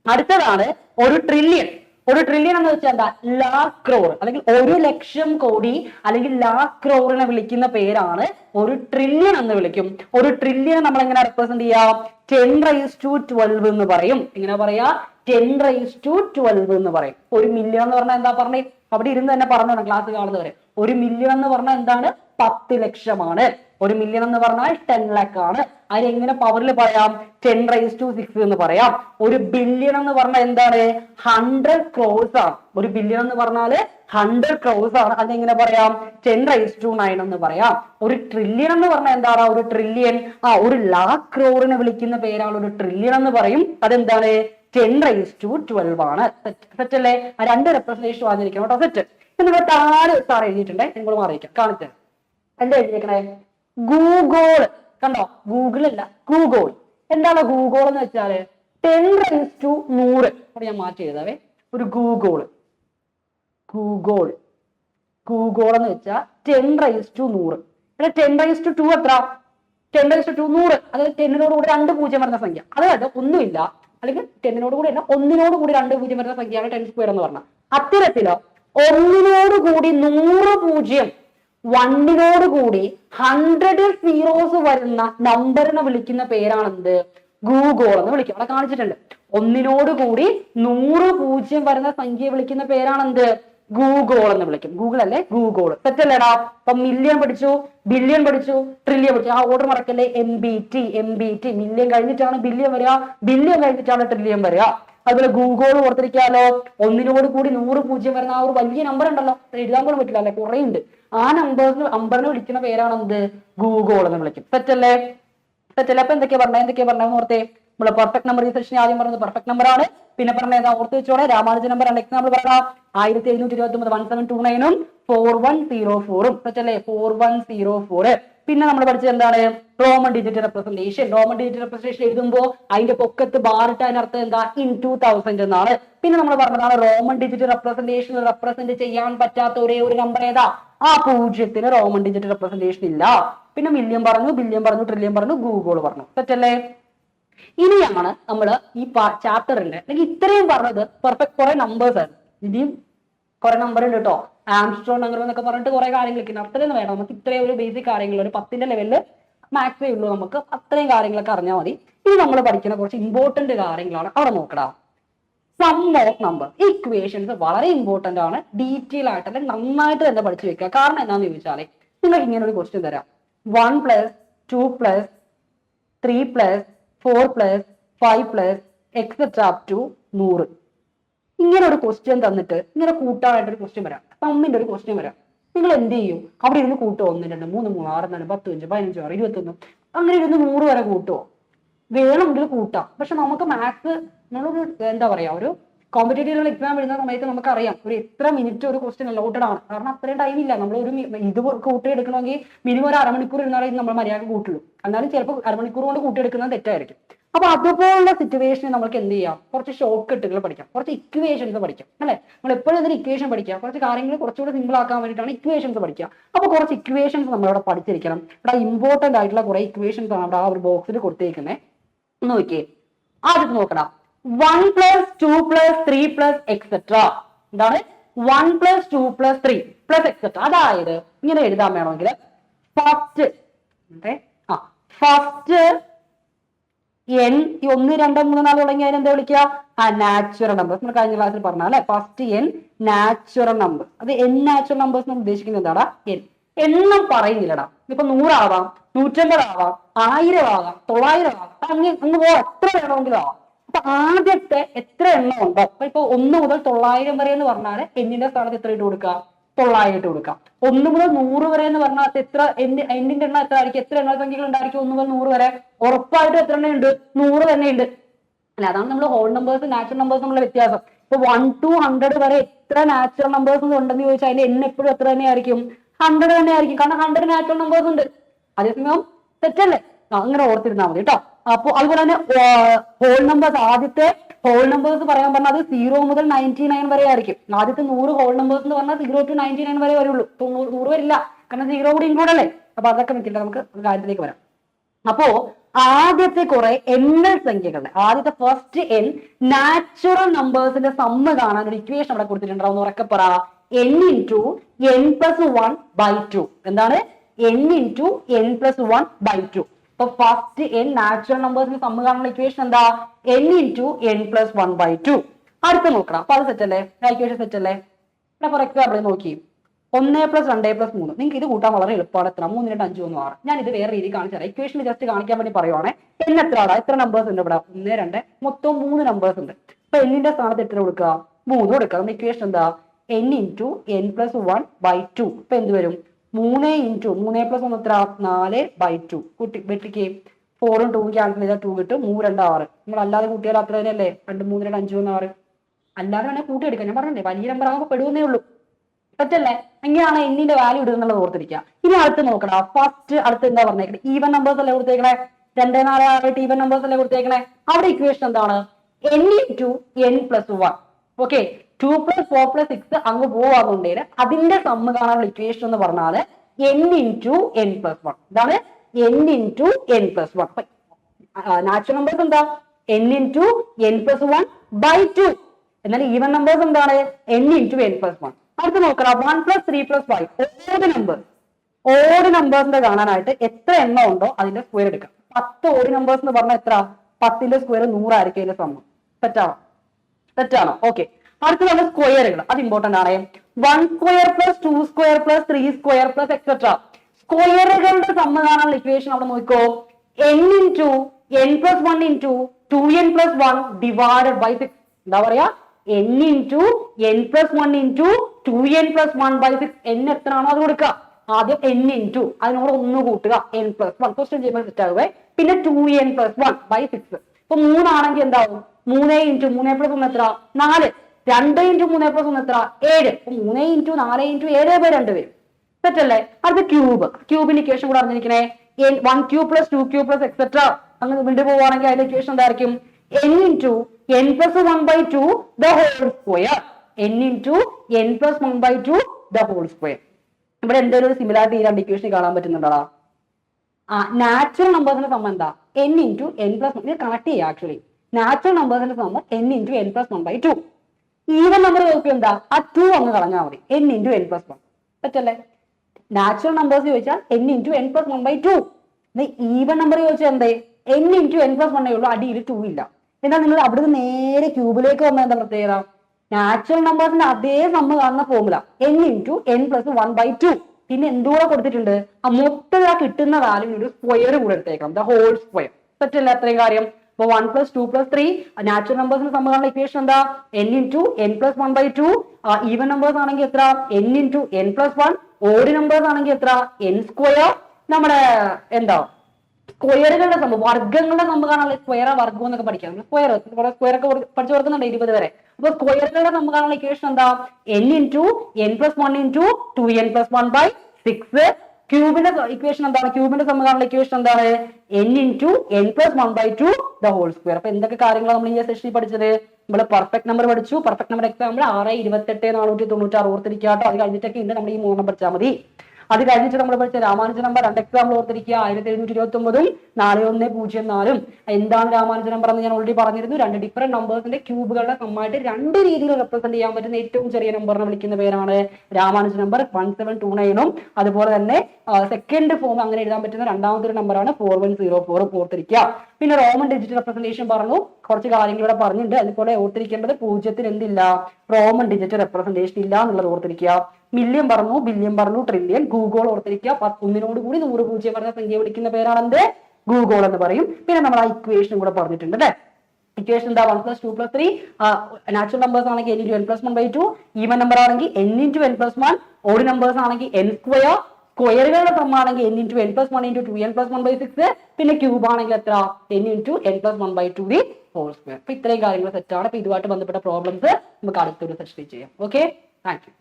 അടുത്തതാണ് ഒരു ട്രില്യൺ ഒരു ട്രില്യൺ എന്ന് വെച്ചാൽ എന്താ? ലാഖ് ക്രോർ അല്ലെങ്കിൽ ഒരു ലക്ഷം കോടി അല്ലെങ്കിൽ ലാഖ് ക്രോറിനെ വിളിക്കുന്ന പേരാണ് ഒരു ട്രില്യൺ എന്ന് വിളിക്കും. ഒരു ട്രില്യൺ നമ്മൾ എങ്ങനെ റെപ്രസെന്റ് ചെയ്യാം? ടെൻ റൈസ് ടു ട്വൽവ് എന്ന് പറയും. ഇങ്ങനെ പറയാ ടെൻ റൈസ് ടു ട്വൽവ് എന്ന് പറയും. ഒരു മില്യൺ എന്ന് പറഞ്ഞാൽ എന്താ പറഞ്ഞേ? അവിടെ ഇരുന്ന് തന്നെ പറഞ്ഞു ക്ലാസ് കാണുന്നവരെ. ഒരു മില്യൺ എന്ന് പറഞ്ഞാൽ എന്താണ്? പത്ത് ലക്ഷമാണ്. ഒരു മില്യൺ എന്ന് പറഞ്ഞാൽ ടെൻ ലാക്ക് ആണ്. അതിനെങ്ങനെ പവറിൽ പറയാം? ടെൻ റൈസ് ടു സിക്സ് എന്ന് പറയാം. ഒരു ബില്യൺ എന്ന് പറഞ്ഞാൽ എന്താണ്? ഹൺഡ്രഡ് ക്രോസ് ആണ്. ഒരു ബില്യൺ എന്ന് പറഞ്ഞാൽ ഹൺഡ്രഡ് ക്രോസ് ആണ്. അതെങ്ങനെ പറയാം? ടെൻ റൈസ് ടു നയൻ എന്ന് പറയാം. ഒരു ട്രില്യൺ എന്ന് പറഞ്ഞാൽ എന്താണ്? ഒരു ട്രില്യൺ ആ ഒരു ലാക്ക് ക്രോറിനെ വിളിക്കുന്ന പേരാണ് ഒരു ട്രില്യൺ എന്ന് പറയും. അതെന്താണ്? ടെൻ റൈസ് ടു ട്വൽവ് ആണ്. സെറ്റ് അല്ലേ? ആ രണ്ട് റെപ്രസെന്റേഷൻ വന്നിരിക്കണം കേട്ടോ. സെറ്റ് എന്നിട്ട് താഴെ സാർ എഴുതിയിട്ടുണ്ട്. നിങ്ങൾ മാറിയിക്കാം കാണിച്ചു എന്താ എഴുതിയിരിക്കണേ? ഗൂഗോൾ കണ്ടോ? ഗൂഗിൾ അല്ല ഗൂഗോൾ എന്താണ് ഗൂഗോൾ എന്ന് വെച്ചാൽ ടെൻ റൈസ് ടു നൂറ്. അവിടെ ഞാൻ മാറ്റി എഴുതാവേ. ഒരു ഗൂഗോൾ ഗൂഗോൾ ഗൂഗോൾ എന്ന് വെച്ചാൽ ടെൻ റൈസ് ടു നൂറ്. ഇവിടെ ടെൻ റൈസ് ടു ടു എത്ര? ടെൻ റൈസ് ടു ടു നൂറ്. അതായത് ടെന്നിനോട് കൂടി രണ്ട് പൂജ്യം വരുന്ന സംഖ്യ. അതായത് ഒന്നുമില്ല. അല്ലെങ്കിൽ ടെന്നിനോട് കൂടി അല്ല ഒന്നിനോട് കൂടി രണ്ട് പൂജ്യം വരുന്ന സംഖ്യയാണ് ടെൻ സ്ക്വയർ എന്ന് പറഞ്ഞാൽ അത്തരത്തിലോ ഒന്നിനോട് കൂടി നൂറ് പൂജ്യം വണ്ണിനോട് കൂടി ഹൺഡ്രഡ് സീറോസ് വരുന്ന നമ്പറിനെ വിളിക്കുന്ന പേരാണെന്ത്? ഗൂഗോൾ എന്ന് വിളിക്കും. അവിടെ കാണിച്ചിട്ടുണ്ട്. ഒന്നിനോട് കൂടി നൂറ് പൂജ്യം വരുന്ന സംഖ്യയെ വിളിക്കുന്ന പേരാണെന്ത്? ഗൂഗോൾ എന്ന് വിളിക്കും. ഗൂഗിൾ അല്ലേ? ഗൂഗോൾ തെറ്റല്ലേടാ? അപ്പൊ മില്യൺ പഠിച്ചു ബില്യൺ പഠിച്ചു ട്രില്യൺ പഠിച്ചു. ആ ഓർഡർ മറക്കല്ലേ? M B T M B T million കഴിഞ്ഞിട്ടാണ് ബില്യൺ വരിക. ബില്യൺ കഴിഞ്ഞിട്ടാണ് ട്രില്യൺ വരിക. അതുപോലെ ഗൂഗോൾ ഓർത്തിരിക്കാലോ ഒന്നിനോട് കൂടി നൂറ് പൂജ്യം വരുന്ന ആ ഒരു വലിയ നമ്പർ ഉണ്ടല്ലോ. എഴുതാൻ പോലും പറ്റില്ല അല്ലെ? കുറെ ഉണ്ട്. ആ നമ്പറിന് നമ്പറിനെ വിളിക്കുന്ന പേരാണ് എന്ത് ഗൂഗോൾ എന്ന് വിളിക്കും. തെറ്റല്ലേ? തെറ്റല്ലേ? അപ്പൊ എന്തൊക്കെയാ പറഞ്ഞത് എന്തൊക്കെയാ പറഞ്ഞത് ഓർത്തേ. നമ്മൾ പെർഫെക്റ്റ് നമ്പർ ഈ സെഷൻ ആദ്യം പറഞ്ഞത് പെർഫെക്റ്റ് നമ്പർ ആണ്. പിന്നെ പറഞ്ഞത് ഓർത്ത് വെച്ചോടെ രാമാനുജ നമ്പർ ആണ്. എക്സാമ്പിൾ പറയാം ആയിരത്തി എഴുന്നൂറ്റി ഇരുപത്തി ഒമ്പത് വൺ സെവൻ ടു നയനും ഫോർ വൺ സീറോ ഫോറും തെറ്റല്ലേ? ഫോർ വൺ സീറോ ഫോർ പിന്നെ നമ്മൾ പഠിച്ചത് എന്താണ്? Roman digit representation Roman digit representation എഴുതുമ്പോൾ അതിന്റെ പൊക്കത്ത് ബാറിട്ട് അതിനർത്ഥം എന്താ? ഇൻ ടു തൗസൻഡ് എന്നാണ്. പിന്നെ നമ്മൾ പറഞ്ഞതാണ് റോമൺ ഡിജിറ്റ് റെപ്രസെന്റേഷൻ റെപ്രസെന്റ് ചെയ്യാൻ പറ്റാത്ത ഒരേ ഒരു നമ്പർ ഏതാ? ആ പൂജ്യത്തിന് റോമൺ ഡിജിറ്റ് റെപ്രസെന്റേഷൻ ഇല്ല. പിന്നെ മില്യൺ പറഞ്ഞു ബില്യൺ പറഞ്ഞു ട്രില്യൺ പറഞ്ഞു ഗൂഗിൾ പറഞ്ഞു. തെറ്റല്ലേ? ഇനിയാണ് നമ്മൾ ഈ ചാപ്റ്ററിന്റെ അല്ലെങ്കിൽ ഇത്രയും പറഞ്ഞത് പെർഫെക്റ്റ് കുറെ നമ്പേഴ്സ് ആണ്. ഇനിയും കുറെ നമ്പർ ഉണ്ട് കേട്ടോ ആംസ്ട്രോൺ നഗർ എന്നൊക്കെ പറഞ്ഞിട്ട് കുറെ കാര്യങ്ങളൊക്കെ ഉണ്ട്. അത്രയും വേണം. നമുക്ക് ഇത്രയും ഒരു ബേസിക് കാര്യങ്ങൾ ഒരു പത്തിന്റെ ലെവലിൽ മാക്സേ ഉള്ളൂ നമുക്ക്. അത്രയും കാര്യങ്ങളൊക്കെ അറിഞ്ഞാൽ മതി. ഇനി നമ്മൾ പഠിക്കുന്ന കുറച്ച് ഇമ്പോർട്ടന്റ് കാര്യങ്ങളാണ്. അവിടെ നോക്കടാ. സം ഓഫ് നമ്പർ ഇക്വേഷൻസ് വളരെ ഇമ്പോർട്ടന്റ് ആണ്. ഡീറ്റെയിൽ ആയിട്ട് അല്ലെങ്കിൽ നന്നായിട്ട് തന്നെ പഠിച്ചു വെക്കുക. കാരണം എന്താന്ന് ചോദിച്ചാൽ നിങ്ങൾക്ക് ഇങ്ങനെ ഒരു ക്വസ്റ്റ്യൻ തരാം. One plus two plus three plus four plus five plus etcetera up to നൂറ്. ഇങ്ങനെ ഒരു ക്വസ്റ്റ്യൻ തന്നിട്ട് ഇങ്ങനെ കൂട്ടാനായിട്ട് ഒരു ക്വസ്റ്റ്യൻ വരാം തമ്മിന്റെ ഒരു ക്വസ്റ്റ്യൻ വരാം. നിങ്ങൾ എന്ത് ചെയ്യും? അവിടെ ഇരുന്ന് കൂട്ടോ? ഒന്ന് രണ്ട് മൂന്ന് മൂന്ന് ആറ് നാല് പത്ത് അഞ്ച് പതിനഞ്ച് ആറ് ഇരുപത്തൊന്ന്. അങ്ങനെ ഇരുന്ന് നൂറ് വരെ കൂട്ടുമോ വേണമെങ്കിൽ കൂട്ടാം. പക്ഷെ നമുക്ക് മാത്സ് നമ്മളൊരു എന്താ പറയാ ഒരു കോമ്പറ്റേറ്റീവ് എക്സാം എഴുതുന്ന സമയത്ത് നമുക്കറിയാം ഒരു എത്ര മിനിറ്റ് ഒരു ക്വസ്റ്റ്യൻ അലോട്ടഡ് ആണ്. കാരണം അത്രയും ടൈം ഇല്ല. നമ്മൾ ഒരു ഇത് കൂട്ടിയെടുക്കണമെങ്കിൽ മിനിമം ഒരു അരമണിക്കൂർ ഇരുന്നാലേ നമ്മൾ മര്യാദ കൂട്ടുള്ളൂ. എന്നാലും ചിലപ്പോൾ അരമണിക്കൂർ കൊണ്ട് കൂട്ടിയെടുക്കുന്നത് തെറ്റായിരിക്കും. അപ്പൊ അതുപോലുള്ള സിറ്റുവേഷനിൽ നമുക്ക് എന്ത് ചെയ്യാം? കുറച്ച് ഷോർട്ട് കട്ടുകൾ പഠിക്കാം. കുറച്ച് ഇക്വേഷൻസ് പഠിക്കാം. അല്ലെ? നമ്മൾ എപ്പോഴും ഇതിന് ഇക്വേഷൻ പഠിക്കാം കുറച്ച് കാര്യങ്ങൾ കുറച്ചുകൂടെ സിമ്പിൾ ആക്കാൻ വേണ്ടിയിട്ടാണ് ഇക്വേഷൻസ് പഠിക്കുക. അപ്പൊ കുറച്ച് ഇക്വേഷൻസ് നമ്മൾ അവിടെ പഠിച്ചിരിക്കണം. ഇവിടെ ഇമ്പോർട്ടന്റ് ആയിട്ടുള്ള കുറെ ഇക്വേഷൻസ് ആണ് അവിടെ ആ ഒരു ബോക്സിൽ കൊടുത്തേക്കുന്നത് നോക്കിയേ. ആദ്യം നോക്കണം one plus two plus three plus etcetera എന്താണ്? One plus two plus three plus etcetera അതായത് ഇങ്ങനെ എഴുതാൻ വേണമെങ്കിൽ ഫസ്റ്റ് ആ ഫസ്റ്റ് എൻ ഒന്ന് രണ്ട് മൂന്ന് നാല് തുടങ്ങി അതിന് എന്താ വിളിക്കുക? ആ നാച്ചുറൽ നമ്പേഴ്സ് നമ്മൾ കഴിഞ്ഞ ക്ലാസ്സിൽ പറഞ്ഞ അല്ലെ? ഫസ്റ്റ് എൻ നാച്ചുറൽ നമ്പർ അത് എൻ നാച്ചുറൽ നമ്പേഴ്സ് നമ്മൾ ഉദ്ദേശിക്കുന്നത് എന്താടാ? എൻ എണ്ണം പറയുന്നില്ലടാ. ഇപ്പൊ നൂറാവാം നൂറ്റമ്പതാവാം ആയിരം ആവാം തൊള്ളായിരം ആവാം അങ്ങ് അങ്ങ് പോ എത്ര വേണമെങ്കിലും? ആവാം അപ്പൊ ആദ്യത്തെ എത്ര എണ്ണം ഉണ്ടോ? അപ്പൊ ഇപ്പൊ ഒന്ന് മുതൽ തൊള്ളായിരം വരെ എന്ന് പറഞ്ഞാൽ എന്നിന്റെ സ്ഥാനത്ത് എത്ര ഇട്ട് കൊടുക്കുക? തൊള്ളായിരം ഇട്ട് കൊടുക്കാം ഒന്ന് മുതൽ നൂറ് വരെ എന്ന് പറഞ്ഞാൽ എത്ര എന്ത് എന്നിന്റെ എണ്ണം എത്ര ആയിരിക്കും? എത്ര എണ്ണ സംഖ്യകൾ ഉണ്ടായിരിക്കും? ഒന്ന് മുതൽ നൂറ് വരെ. ഉറപ്പായിട്ടും എത്ര എണ്ണം ഉണ്ട്? നൂറ് തന്നെ ഉണ്ട്. അല്ല അതാണ് നമ്മൾ ഹോൾ നമ്പേഴ്സ് നാച്ചുറൽ നമ്പേഴ്സ് തമ്മിലുള്ള വ്യത്യാസം. ഇപ്പൊ വൺ ടു ഹൺഡ്രഡ് വരെ എത്ര നാച്ചുറൽ നമ്പേഴ്സ് ഉണ്ടെന്ന് ചോദിച്ചാൽ അതിന്റെ എണ്ണം എപ്പോഴും എത്ര തന്നെ ആയിരിക്കും? ഹൺഡ്രഡ് തന്നെ ആയിരിക്കും. കാരണം ഹൺഡ്രഡ് നാച്ചുറൽ നമ്പേഴ്സ് ഉണ്ട്. അതേസമയം തെറ്റല്ലേ? അങ്ങനെ ഓർത്തിരുന്നാൽ മതി കേട്ടോ. അപ്പൊ അതുപോലെ തന്നെ ഹോൾ നമ്പേഴ്സ് ആദ്യത്തെ ഹോൾ നമ്പേഴ്സ് പറയാൻ പറഞ്ഞാൽ അത് സീറോ മുതൽ നയന്റി നയൻ വരെ ആയിരിക്കും. ആദ്യത്തെ നൂറ് ഹോൾ നമ്പേഴ്സ് എന്ന് പറഞ്ഞാൽ സീറോ ടു നയന്റി നയൻ വരെ വരുള്ളൂ. തൊണ്ണൂറ് നൂറ് വരില്ല. കാരണം സീറോ കൂടി ഇൻക്ലൂഡ് അല്ലേ? അപ്പൊ അതൊക്കെ നിൽക്കില്ല നമുക്ക് കാര്യത്തിലേക്ക് വരാം. അപ്പോ ആദ്യത്തെ കുറെ എണ്ണൽ സംഖ്യകളുടെ ആദ്യത്തെ ഫസ്റ്റ് എൻ നാച്ചുറൽ നമ്പേഴ്സിന്റെ സമ്മ കാണാൻ ഒരു ഇക്വേഷൻ അവിടെ കൊടുത്തിട്ടുണ്ടാവും ഉറക്കെ പറ. N into N plus one by two എന്താണ്? N into N plus one by two അപ്പൊ ഫസ്റ്റ് എൻ നാച്ചുറൽ നമ്പേഴ്സിന് തമ്മിൽ കാണുന്ന ഇക്വേഷൻ എന്താ? N into N plus one by two അടുത്ത് നോക്കണം. അപ്പൊ അത് സെറ്റ് അല്ലേ? ഇക്വേഷൻ സെറ്റ് അല്ലേ? ഇവിടെ ഫോർ എക്സാമ്പിൾ നോക്കി. ഒന്ന് പ്ലസ് രണ്ട് പ്ലസ് മൂന്ന്. നിങ്ങൾക്ക് ഇത് കൂട്ടാൻ വളരെ എളുപ്പമാണ്. എത്ര? മൂന്ന് രണ്ട് അഞ്ച് ഒന്ന് ആറ്. ഞാൻ ഇത് വേറെ രീതി കാണിച്ചു തരാം. ഇക്വേഷൻ ജസ്റ്റ് കാണിക്കാൻ വേണ്ടി പറയുവാണേ. എത്ര ആടാ? എത്ര നമ്പേഴ്സ് ഉണ്ട് ഇവിടെ? ഒന്ന് രണ്ട്. മൊത്തം മൂന്ന് നമ്പേഴ്സ് ഉണ്ട്. അപ്പൊ എന്നിന്റെ സ്ഥാനത്ത് എത്ര കൊടുക്കുക? മൂന്ന് കൊടുക്കുക. ഇക്വേഷൻ എന്താ? N into N plus one by two ഇപ്പൊ എന്ത് വരും? മൂന്ന് ഇന്റു മൂന്ന് പ്ലസ് ഒന്ന് എത്ര? നാല് ബൈ ടു കൂട്ടി വെട്ടിക്ക്. ഫോറും ടൂവും ക്യാൻസൽ ചെയ്താൽ ടു കിട്ടും. മൂന്ന് രണ്ട് ആറ്. നമ്മൾ അല്ലാതെ കൂട്ടിയാൽ അത്ര തന്നെയല്ലേ? രണ്ട് മൂന്ന് രണ്ട് അഞ്ച് ഒന്ന് ആറ്. അല്ലാതെ വേണേൽ കൂട്ടിയെടുക്കാം ഞാൻ പറഞ്ഞില്ലേ വലിയ നമ്പർ ആകുമ്പോൾ പെടുവെന്നേ ഉള്ളൂ. പറ്റല്ലേ? എങ്ങനെയാണ് എന്നിന്റെ വാല്യൂ ഇടുന്നുള്ളത് ഓർത്തിരിക്കുക. ഇനി അടുത്ത് നോക്കണം. ഫസ്റ്റ് അടുത്ത് എന്താ പറഞ്ഞേക്കണേ? ഈവൻ നമ്പേഴ്സ് അല്ലേ കൊടുത്തേക്കണേ? രണ്ട് നാല് ആറായിട്ട് ഈവൻ നമ്പേഴ്സ് അല്ലേ കൊടുത്തേക്കണേ? അവിടെ ഇക്വേഷൻ എന്താണ്? N two N plus one okay two plus four plus six അങ്ങ് പോവാന്നുണ്ടെങ്കിൽ അതിന്റെ സമ്മ് കാണാനുള്ള ഇക്വേഷൻ എന്ന് പറഞ്ഞാൽ N into N plus one ഇതാണ് N into N plus one natural numbers എന്താ? N into N plus one by two എന്നാൽ even numbers എന്താണ്? N into N plus one അടുത്ത് നോക്കണം. One plus three plus five odd numbers odd നമ്പേഴ്സിന്റെ കാണാനായിട്ട് എത്ര എണ്ണം ഉണ്ടോ അതിന്റെ സ്ക്വയർ എടുക്കാം. പത്ത് ഓട് നമ്പേഴ്സ് എന്ന് പറഞ്ഞാൽ എത്ര? പത്തിന്റെ സ്ക്വയർ നൂറായിരിക്കും അതിന്റെ സമ്മ തെറ്റാണോ? തെറ്റാണോ? ഓക്കെ അടുത്തതാണ് സ്ക്വയറുകൾ അത് ഇമ്പോർട്ടന്റ് ആണ്. One square plus two square plus three square plus etcetera സ്ക്വയറുകളുടെ സമ്മ ഇക്വേഷൻ അവിടെ നോക്കിക്കോ. N into N plus one into two N plus one divided by six എന്താ പറയാ? N into N plus one into two N plus one by six N എത്രയാണോ അത് കൊടുക്കുക. ആദ്യം N into അതിനോട് ഒന്ന് കൂട്ടുക. എൻ പ്ലസ് വൺ ക്വസ്റ്റ്യൻ ചെയ്യുമ്പോൾ സെറ്റ് ആകുവേ. പിന്നെ two N plus one by six ഇപ്പൊ മൂന്നാണെങ്കിൽ എന്താവും? മൂന്ന് ഇന്റു മൂന്ന് പ്ലസ് ഒന്ന് എത്ര നാല്. രണ്ട് ഇന്റു മൂന്ന് പ്ലസ് ഒന്ന് എത്ര? ഏഴ്. മൂന്ന് ഇന്റു നാല് ഇന്റു ഏഴ് ബൈ രണ്ട് വരും. സെറ്റല്ലേ അടുത്ത ക്യൂബ് ക്യൂബിന്റെ ഇക്വേഷൻ കൂടെ അറിഞ്ഞിരിക്കണേ. One cube plus two cube plus etcetera അങ്ങ് വീണ്ടും പോവുകയാണെങ്കിൽ അതിന്റെ ഇക്വേഷൻ എന്തായിരിക്കും? N into N plus one by two the whole square N into N plus one by two the whole square ഇവിടെ എന്തെങ്കിലും ഒരു സിമിലാരിറ്റി രണ്ട് ഇക്വേഷൻ കാണാൻ പറ്റുന്നുണ്ടോ ആ നാച്ചുറൽ നമ്പേഴ്സിന്റെ സമ്മ എന്താ? എൻ ഇന്റു എൻ പ്ലസ് ഇത് കണക്ട് ചെയ്യുക ആക്ച്വലി നാച്ചുറൽ നമ്പേഴ്സിന്റെ സമ്മ n into n plus one by two even number നോക്കി എന്താ? ആ ടു അങ്ങ് കളഞ്ഞാൽ മതി. N into n plus one പറ്റല്ലേ? Natural numbers ചോദിച്ചാൽ n into n plus one by two even number ചോദിച്ചാൽ എന്തേ? എൻ ഇന്റു എൻ പ്ലസ് വണ്ണേ ഉള്ളൂ. അടിയിൽ ടു ഇല്ല. എന്നാൽ നിങ്ങൾ അവിടുന്ന് നേരെ ക്യൂബിലേക്ക് വന്ന എന്താ പ്രത്യേകത? നാച്ചുറൽ നമ്പേഴ്സിന്റെ അതേ നമ്മൾ കാണുന്ന formula N into N plus one by two പിന്നെ എന്തുകൂടെ കൊടുത്തിട്ടുണ്ട്? ആ മൊത്തം ആ കിട്ടുന്ന വാല്യൂവിന് ഒരു സ്ക്വയർ കൂടെ എടുത്തേക്കണം ദ ഹോൾ സ്ക്വയർ പറ്റില്ല അത്രയും കാര്യം? അപ്പൊ one plus two plus three natural നമ്പേഴ്സിന് തമ്മിലുള്ള ഇക്വേഷൻ എന്താ? N into N plus one by two even numbers ആണെങ്കിൽ എത്ര? N into N plus one odd numbers ആണെങ്കിൽ എത്ര? എൻ സ്ക്വയർ നമ്മുടെ എന്താ? സ്ക്വയറുകളുടെ സംഭവം വർഗങ്ങളുടെ കാണാനുള്ള സ്ക്വയർ വർഗം എന്നൊക്കെ പഠിക്കാം. സ്ക്വയർ സ്ക്വയർ ഒക്കെ പഠിച്ചു കൊടുക്കുന്നുണ്ട് ഇരുപത് വരെ. അപ്പൊ സ്ക്വയറുകളുടെ സംഭവം ഇക്വേഷൻ എന്താ? N into N plus one into two N plus one by six ക്യൂബിന്റെ equation എന്താണ്? ക്യൂബിന്റെ സമകാലം ഇക്വേഷൻ എന്താണ്? N into N plus one by two the whole square അപ്പൊ എന്തൊക്കെ കാര്യങ്ങളാണ് നമ്മൾ ഈ സെഷനിൽ പഠിച്ചത്? നമ്മൾ പെർഫെക്റ്റ് നമ്പർ പഠിച്ചു. പെർഫെക്റ്റ് നമ്പർ എക്സാമ്പിൾ ആറ് ഇരുപത്തെട്ട് നാനൂറ്റി തൊണ്ണൂറ്റാറ് ഓർത്തിരിക്കുക കേട്ടോ. അത് കഴിഞ്ഞിട്ടൊക്കെ ഉണ്ട് നമ്മൾ ഈ മൂന്നെണ്ണം പഠിച്ചാൽ മതി. അത് കഴിഞ്ഞിട്ട് നമ്മൾ പഠിച്ച രാമാനുജ നമ്പർ രണ്ട് എക്സാമ്പിൾ ഓർത്തിരിക്കുക. ആയിരത്തി എഴുന്നൂറ്റി ഇരുപത്തി ഒമ്പതും നാല് ഒന്ന് പൂജ്യം നാലും. എന്താണ് രാമാനുജ നമ്പർ എന്ന് ഞാൻ ഓൾറെഡി പറഞ്ഞിരുന്നു. രണ്ട് ഡിഫറെന്റ് നമ്പേഴ്സിന്റെ ക്യൂബുകളുടെ സമ്മായിട്ട് രണ്ട് രീതിയിൽ റെപ്രസെന്റ് ചെയ്യാൻ പറ്റുന്ന ഏറ്റവും ചെറിയ നമ്പറിനെ വിളിക്കുന്ന പേരാണ് Ramanuja number one seven two നയനും അതുപോലെ തന്നെ സെക്കൻഡ് ഫോം അങ്ങനെ എഴുതാൻ പറ്റുന്ന രണ്ടാമത്തെ ഒരു നമ്പറാണ് ഫോർ വൺ സീറോ ഫോർ ഓർത്തിരിക്കുക. പിന്നെ റോമൻ ഡിജിറ്റൽ റെപ്രസെന്റേഷൻ പറഞ്ഞു. കുറച്ച് കാര്യങ്ങൾ ഇവിടെ പറഞ്ഞിട്ടുണ്ട്. അതുപോലെ ഓർത്തിരിക്കേണ്ടത് പൂജ്യത്തിന് എന്തില്ല? റോമൻ ഡിജിറ്റൽ റെപ്രസെന്റേഷൻ ഇല്ല എന്നുള്ളത് ഓർത്തിരിക്കുക. മില്യൺ പറഞ്ഞു ബില്യൺ പറഞ്ഞു ട്രില്യൺ ഗൂഗോൾ ഓർത്തിരിക്കുക. ഒന്നിനോട് കൂടി നൂറ് പൂജ്യം പറഞ്ഞ സംഖ്യ വിളിക്കുന്ന പേരാണ് എന്ത് ഗൂഗോൾ എന്ന് പറയും. പിന്നെ നമ്മൾ ആ ഇക്വേഷനും കൂടെ പറഞ്ഞിട്ടുണ്ട് അല്ലേ? ഇക്വേഷൻ എന്താ? One plus two plus three natural numbers ആണെങ്കിൽ N into N plus one by two even number ആണെങ്കിൽ N into N plus one odd numbers ആണെങ്കിൽ എൻ സ്ക്വയർ സ്ക്വയറുകളുടെ സം ആണെങ്കിൽ N into N plus one into two N plus one by six പിന്നെ cube ആണെങ്കിൽ എത്ര? N into N plus one by two the whole square അപ്പൊ ഇത്രയും കാര്യങ്ങൾ സെറ്റാണ് അപ്പൊ ഇതുമായിട്ട് ബന്ധപ്പെട്ട പ്രോബ്ലംസ് നമുക്ക് അടുത്തൊരു സെഷനിൽ ചെയ്യാം. Okay thank you